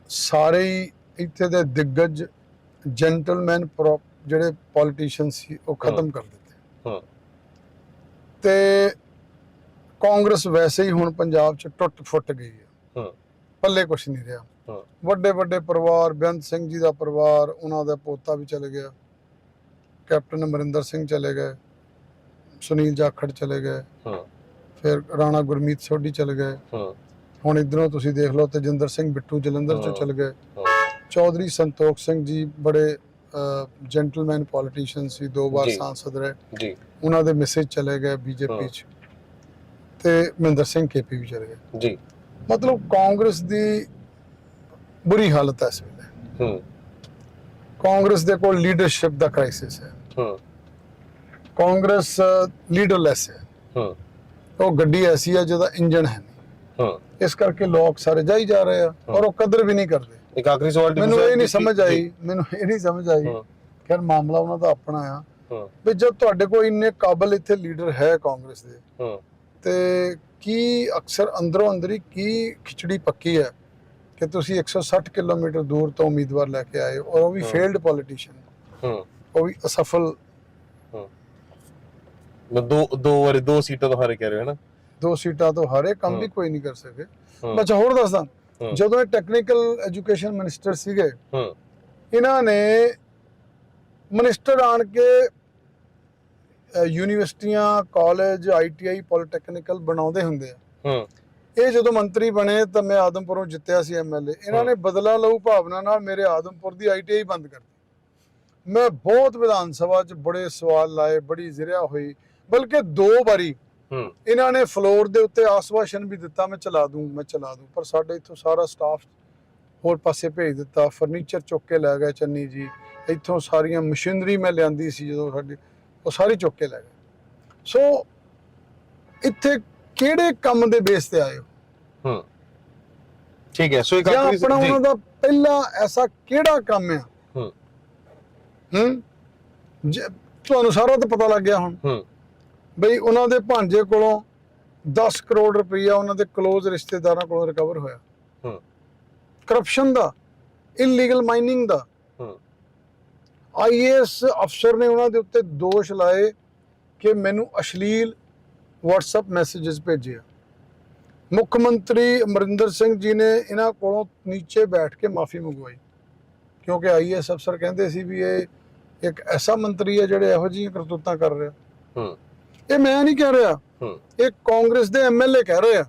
ਸਾਰੇ ਹੀ ਇੱਥੇ ਦੇ ਦਿੱਗਜ ਜੈਂਟਲਮੈਨ ਜਿਹੜੇ ਪੋਲੀਟੀਸ਼ੀਅਨ ਸੀ ਉਹ ਖਤਮ ਕਰ ਦਿੱਤੇ। ਹਾਂ। ਤੇ ਕਾਂਗਰਸ ਵੈਸੇ ਹੀ ਹੁਣ ਪੰਜਾਬ 'ਚ ਟੁੱਟ ਫੁੱਟ ਗਈ ਹੈ। ਹਾਂ। ਪੱਲੇ ਕੁਛ ਨਹੀਂ ਰਿਹਾ। ਹਾਂ। ਵੱਡੇ ਵੱਡੇ ਪਰਿਵਾਰ ਬੇਅੰਤ ਸਿੰਘ ਜੀ ਦਾ ਪਰਿਵਾਰ ਉਹਨਾਂ ਦਾ ਪੋਤਾ ਵੀ ਚਲੇ ਗਿਆ। ਕੈਪਟਨ ਅਮਰਿੰਦਰ ਸਿੰਘ ਚਲੇ ਗਏ। ਸੁਨੀਲ ਜਾਖੜ ਚਲੇ ਗਏ। ਹਾਂ। ਫਿਰ ਰਾਣਾ ਗੁਰਮੀਤ ਸੋਢੀ ਚਲੇ ਗਏ। ਹਾਂ। ਹੁਣ ਇਧਰੋਂ ਤੁਸੀਂ ਦੇਖ ਲਓ ਤੇਜਿੰਦਰ ਸਿੰਘ ਬਿੱਟੂ ਜਲੰਧਰ ਚੋਂ। ਚਲ ਗਏ। ਹਾਂ। ਚੌਧਰੀ ਸੰਤੋਖ ਸਿੰਘ ਜੀ ਬੜੇ ਜੈਂਟਲਮੈਨ ਪੋਲੀਟੀਸ਼ੀਅਨ ਸੀ ਦੋ ਵਾਰ ਜੀ। ਸਾਂਸਦ ਰਹੇ। ਜੀ। ਉਹਨਾਂ ਦੇ ਮੈਸੇਜ ਚਲੇ ਗਏ ਬੀਜੇਪੀ ਹਾਂ। ਚ। ਤੇ ਮਹਿੰਦਰ ਸਿੰਘ ਕੇਪੀ ਵੀ ਚਲੇ ਗਏ। ਜੀ। ਮਤਲਬ ਕਾਂਗਰਸ ਦੀ ਬੁਰੀ ਹਾਲਤ ਹੈ ਇਸ ਵੇਲੇ। ਹੂੰ। ਕਾਂਗਰਸ ਦੇ ਕੋਲ ਲੀਡਰਸ਼ਿਪ ਦਾ ਕ੍ਰਾਈਸਿਸ ਹੈ। ਹੂੰ। ਕਾਂਗਰਸ ਲੀਡਰਲੈਸ ਹੈ। ਹੂੰ। ਉਹ ਗੱਡੀ ਐਸੀ ਹੈ ਜਿਹਦਾ ਇੰਜਨ ਹੈ ਨਹੀਂ। ਹੂੰ। ਇਸ ਕਰਕੇ ਲੋਕ ਸਾਰੇ ਜਾਈ ਜਾ ਰਹੇ ਆ ਔਰ ਉਹ ਕਦਰ ਵੀ ਨਹੀਂ ਕਰਦੇ ਇੱਕ ਆਖਰੀ ਸਵਾਲ ਮੈਨੂੰ ਇਹ ਨਹੀਂ ਸਮਝ ਆਈ ਮੈਨੂੰ ਇਹ ਨਹੀਂ ਸਮਝ ਆਈ ਖੈਰ ਮਾਮਲਾ ਉਹਨਾਂ ਦਾ ਆਪਣਾ ਆ। ਵੀ ਜਦ ਤੁਹਾਡੇ ਕੋਲ ਇੰਨੇ ਕਾਬਲ ਇੱਥੇ ਲੀਡਰ ਹੈ ਕਾਂਗਰਸ ਦੇ ਤੇ ਕੀ ਅਕਸਰ ਅੰਦਰੋਂ ਅੰਦਰੀ ਕੀ ਖਿਚੜੀ ਪੱਕੀ ਹੈ ਕਿ ਤੁਸੀਂ 160 ਕਿਲੋਮੀਟਰ ਦੂਰ ਤੋਂ ਉਮੀਦਵਾਰ ਲੈ ਕੇ ਆਏ ਔਰ ਉਹ ਵੀ। ਫੇਲਡ ਪੋਲੀਟੀਸ਼ੀਅਨ ਹਾਂ। ਉਹ ਵੀ ਅਸਫਲ। ਮੈਂ ਦੋ ਦੋ ਵਾਰੀ ਦੋ ਸੀਟਾਂ ਤੋਂ ਹਾਰੇ ਕਹਿ ਰਹੇ ਹੋ ਨਾ। ਦੋ ਸੀਟਾਂ ਤੋਂ ਹਾਰੇ ਕੰਮ ਵੀ। ਕੋਈ ਨਹੀਂ ਕਰ ਸਕੇ। ਅੱਛਾ ਹੋਰ ਦੱਸਦਾ। ਜਦੋਂ ਇਹ ਟੈਕਨੀਕਲ ਐਜੂਕੇਸ਼ਨ ਮਿਨਿਸਟਰ ਸੀਗੇ ਹਾਂ। ਇਹਨਾਂ ਨੇ ਮਿਨਿਸਟਰ ਆਣ ਕੇ ਯੂਨੀਵਰਸਿਟੀਆਂ ਕਾਲਜ ਆਈਟੀਆਈ ਪੋਲੀਟੈਕਨੀਕਲ ਬਣਾਉਂਦੇ ਹੁੰਦੇ ਆ। ਹਾਂ। ਇਹ ਜਦੋਂ ਮੰਤਰੀ ਬਣੇ ਤਾਂ ਮੈਂ ਆਦਮਪੁਰੋਂ ਜਿੱਤਿਆ ਸੀ ਐਮਐਲਏ ਇਹਨਾਂ ਨੇ ਬਦਲਾ ਲਊ ਭਾਵਨਾ ਨਾਲ ਮੇਰੇ ਆਦਮਪੁਰ ਦੀ ਆਈਟੀਆਈ ਬੰਦ ਕਰ ਦਿੱਤੀ। ਮੈਂ ਬਹੁਤ ਵਿਧਾਨ ਸਭਾ 'ਚ ਬੜੇ ਸਵਾਲ ਲਾਏ ਬੜੀ ਜ਼ਿਰਿਆ ਹੋਈ ਬਲਕਿ ਦੋ ਵਾਰੀ ਇਹਨਾਂ ਨੇ ਫਲੋਰ ਦੇ ਉੱਤੇ ਆਸਵਾਸ਼ਨ ਵੀ ਦਿੱਤਾ ਮੈਂ ਚਲਾ ਦੂੰ ਮੈਂ ਚਲਾ ਦੂੰ ਪਰ ਸਾਡੇ ਇੱਥੋਂ ਸਾਰਾ ਸਟਾਫ ਹੋਰ ਪਾਸੇ ਭੇਜ ਦਿੱਤਾ। ਫਰਨੀਚਰ ਚੁੱਕ ਕੇ ਲੈ ਗਏ ਚੰਨੀ ਜੀ। ਇੱਥੋਂ ਸਾਰੀਆਂ ਮਸ਼ੀਨਰੀ ਮੈਂ ਲਿਆਂਦੀ ਸੀ ਜਦੋਂ ਸਾਡੀ ਉਹ ਸਾਰੀ ਚੁੱਕ ਕੇ ਲੈ ਗਏ। ਸੋ ਇੱਥੇ ਕਿਹੜੇ ਕੰਮ ਦੇ ਬੇਸ ਤੇ ਆਏ ਹੋ? ਹੂੰ। ਠੀਕ ਹੈ ਸੋ ਇੱਕ ਆਪਣਾ ਉਹਨਾਂ ਦਾ ਪਹਿਲਾ ਐਸਾ ਕਿਹੜਾ ਕੰਮ ਆ? ਹੂੰ। ਹੂੰ? ਤੁਹਾਨੂੰ ਸਾਰਾ ਤਾਂ ਪਤਾ ਲੱਗ ਗਿਆ ਹੁਣ। ਹੂੰ। ਬਈ ਉਹਨਾਂ ਦੇ ਭਾਂਜੇ ਕੋਲੋਂ 10 ਕਰੋੜ ਰੁਪਈਆ ਉਹਨਾਂ ਦੇ ক্লোਜ਼ ਰਿਸ਼ਤੇਦਾਰਾਂ ਕੋਲੋਂ ਰਿਕਵਰ ਹੋਇਆ। ਹੂੰ। ਕਰਪਸ਼ਨ ਦਾ ਇਲੀਗਲ ਮਾਈਨਿੰਗ ਦਾ। ਹੂੰ। ਆਈਏਐਸ ਅਫਸਰ ਨੇ ਉਹਨਾਂ ਦੇ ਉੱਤੇ ਦੋਸ਼ ਲਾਏ ਕਿ ਮੈਨੂੰ ਅਸ਼ਲੀਲ WhatsApp ਮੈਸੇजेस ਭੇਜੇ ਮੁੱਖ ਮੰਤਰੀ ਅਮਰਿੰਦਰ ਸਿੰਘ ਜੀ ਨੇ ਇਹਨਾਂ ਕੋਲੋਂ ਨੀਚੇ ਬੈਠ ਕੇ ਮਾਫੀ ਮੰਗਵਾਈ। ਕਿਉਂਕਿ ਆਈਐਸ ਅਫਸਰ ਕਹਿੰਦੇ ਸੀ ਵੀ ਇਹ ਇੱਕ ਐਸਾ ਮੰਤਰੀ ਹੈ ਜਿਹੜੇ ਇਹੋ ਜਿਹੀਆਂ ਕਰਤੂਤਾਂ ਕਰ ਰਿਹਾ। ਹੂੰ। ਇਹ ਮੈਂ ਨਹੀਂ ਕਹਿ ਰਿਹਾ। ਹੂੰ। ਇਹ ਕਾਂਗਰਸ ਦੇ ਐਮਐਲਏ ਕਹਿ ਰਹੇ ਆ।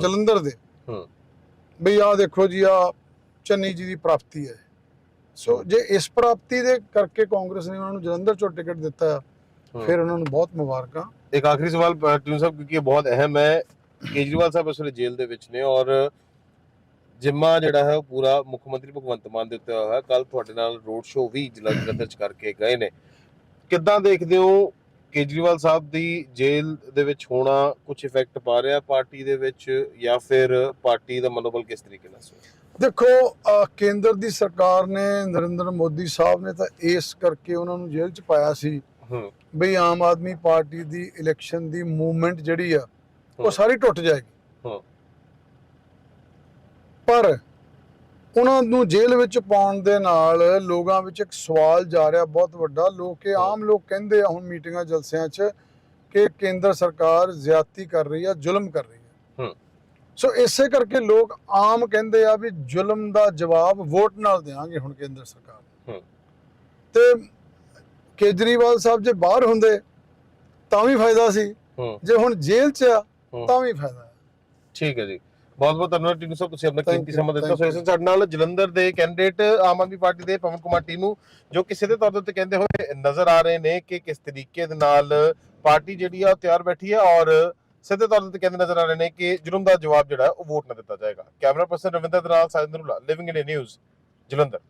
ਜਲੰਧਰ ਦੇ। ਹੂੰ। ਬਈ ਆਹ ਦੇਖੋ ਜੀ ਆ ਚੰਨੀ ਜੀ ਦੀ ਪ੍ਰਾਪਤੀ ਹੈ। ਸੋ ਜੇ ਇਸ ਪ੍ਰਾਪਤੀ ਦੇ ਕਰਕੇ ਕਾਂਗਰਸ ਨੇ ਉਹਨਾਂ ਨੂੰ ਜਲੰਧਰ ਚੋਂ ਟਿਕਟ ਦਿੱਤਾ। ਫਿਰ ਉਹਨਾਂ ਨੂੰ ਬਹੁਤ ਮੁਬਾਰਕਾਂ। ਇੱਕ ਆਖਰੀ ਸਵਾਲ ਟਿਊਨ ਸਾਹਿਬ ਕਿਉਂਕਿ ਇਹ ਬਹੁਤ ਅਹਿਮ ਹੈ ਕੇਜਰੀਵਾਲ ਸਾਹਿਬ ਇਸ ਵੇਲੇ ਜੇਲ੍ਹ ਦੇ ਵਿੱਚ ਨੇ ਔਰ ਜਿੰਮਾ ਜਿਹੜਾ ਹੈ ਉਹ ਪੂਰਾ ਮੁੱਖ ਮੰਤਰੀ ਭਗਵੰਤ ਮਾਨ ਦੇ ਉੱਤੇ ਹੋਇਆ ਹੈ। ਕੱਲ ਤੁਹਾਡੇ ਨਾਲ ਰੋਡ ਸ਼ੋਅ ਵੀ ਜਲੰਧਰ ਚ ਕਰਕੇ ਗਏ ਨੇ। ਕਿੱਦਾਂ ਦੇਖਦੇ ਹੋ ਕੇਜਰੀਵਾਲ ਸਾਹਿਬ ਦੀ ਜੇਲ੍ਹ ਦੇ ਵਿੱਚ ਹੋਣਾ ਕੁਝ ਇਫੈਕਟ ਪਾ ਰਿਹਾ ਪਾਰਟੀ ਦੇ ਵਿੱਚ ਜਾਂ ਫਿਰ ਪਾਰਟੀ ਦਾ ਮਨੋਬਲ ਕਿਸ ਤਰੀਕੇ ਨਾਲ ਸੀ? ਦੇਖੋ ਕੇਂਦਰ ਦੀ ਸਰਕਾਰ ਨੇ ਨਰਿੰਦਰ ਮੋਦੀ ਸਾਹਿਬ ਨੇ ਤਾਂ ਇਸ ਕਰਕੇ ਉਹਨਾਂ ਨੂੰ ਜੇਲ੍ਹ 'ਚ ਪਾਇਆ ਸੀ ਬਈ ਆਮ ਆਦਮੀ ਪਾਰਟੀ ਦੀ ਇਲੈਕਸ਼ਨ ਦੀ ਮੂਵਮੈਂਟ ਜਿਹੜੀ ਆ ਉਹ। ਸਾਰੀ ਟੁੱਟ ਜਾਏਗੀ। ਹੂੰ। ਪਰ ਉਹਨਾਂ ਨੂੰ ਜੇਲ੍ਹ ਵਿੱਚ ਪਾਉਣ ਦੇ ਨਾਲ ਲੋਕਾਂ ਵਿੱਚ ਇੱਕ ਸਵਾਲ ਜਾ ਰਿਹਾ ਬਹੁਤ ਵੱਡਾ। ਲੋਕ ਇਹ ਆਮ ਲੋਕ ਕਹਿੰਦੇ ਆ ਹੁਣ ਮੀਟਿੰਗਾਂ ਜਲਸਿਆਂ 'ਚ ਕਿ ਕੇਂਦਰ ਸਰਕਾਰ ਜ਼ਿਆਦਤੀ ਕਰ ਰਹੀ ਆ ਜ਼ੁਲਮ ਕਰ ਰਹੀ ਆ। ਹੂੰ। ਸੋ ਇਸੇ ਕਰਕੇ ਲੋਕ ਆਮ ਕਹਿੰਦੇ ਆ ਵੀ ਜ਼ੁਲਮ ਦਾ ਜਵਾਬ ਵੋਟ ਨਾਲ ਦੇਵਾਂਗੇ ਹੁਣ ਕੇਂਦਰ ਸਰਕਾਰ। ਹੂੰ। ਤੇ ਕੇਜਰੀਵਾਲ ਸਾਹਿਬ ਜੇ ਬਾਹਰ ਹੁੰਦੇ ਤਾਂ ਵੀ ਫਾਇਦਾ ਸੀ। ਜੇ ਹੁਣ ਜੇਲ੍ਹ 'ਚ ਆ। ਤਾਂ ਵੀ ਫਾਇਦਾ। ਠੀਕ ਹੈ ਜੀ। ਬਹੁਤ ਬਹੁਤ ਧੰਨਵਾਦ ਟੀਨੂ ਸਾਹਿਬ ਤੁਸੀਂ ਆਪਣਾ ਕੀਮਤੀ ਸਮਾਂ ਦਿੱਤਾ? ਸੋ ਇਸ. ਸਾਡੇ ਨਾਲ ਜਲੰਧਰ ਦੇ ਕੈਂਡੀਡੇਟ ਆਮ ਆਦਮੀ ਪਾਰਟੀ ਦੇ ਪਵਨ ਕੁਮਾਰ ਟੀਨੂ ਜੋ ਕਿਸੇ ਦੇ ਤੌਰ ਉੱਤੇ ਕਹਿੰਦੇ ਹੋਏ ਨਜ਼ਰ ਆ ਰਹੇ ਨੇ ਕਿ ਕਿਸ ਤਰੀਕੇ ਦੇ ਨਾਲ ਪਾਰਟੀ ਜਿਹੜੀ ਆ ਉਹ ਤਿਆਰ ਬੈਠੀ ਹੈ ਔਰ ਸਿੱਧੇ ਤੌਰ ਉੱਤੇ ਕਹਿੰਦੇ ਨਜ਼ਰ ਆ ਰਹੇ ਨੇ ਕਿ ਜੁਰਮ ਦਾ ਜਵਾਬ ਜਿਹੜਾ ਉਹ ਵੋਟ ਨਾਲ ਦਿੱਤਾ ਜਾਏਗਾ। ਕੈਮਰਾ ਪਰਸਨ ਰਵਿੰਦਰ ਦੇ ਨਾਲ Sajid Narula living India news Jalandhar.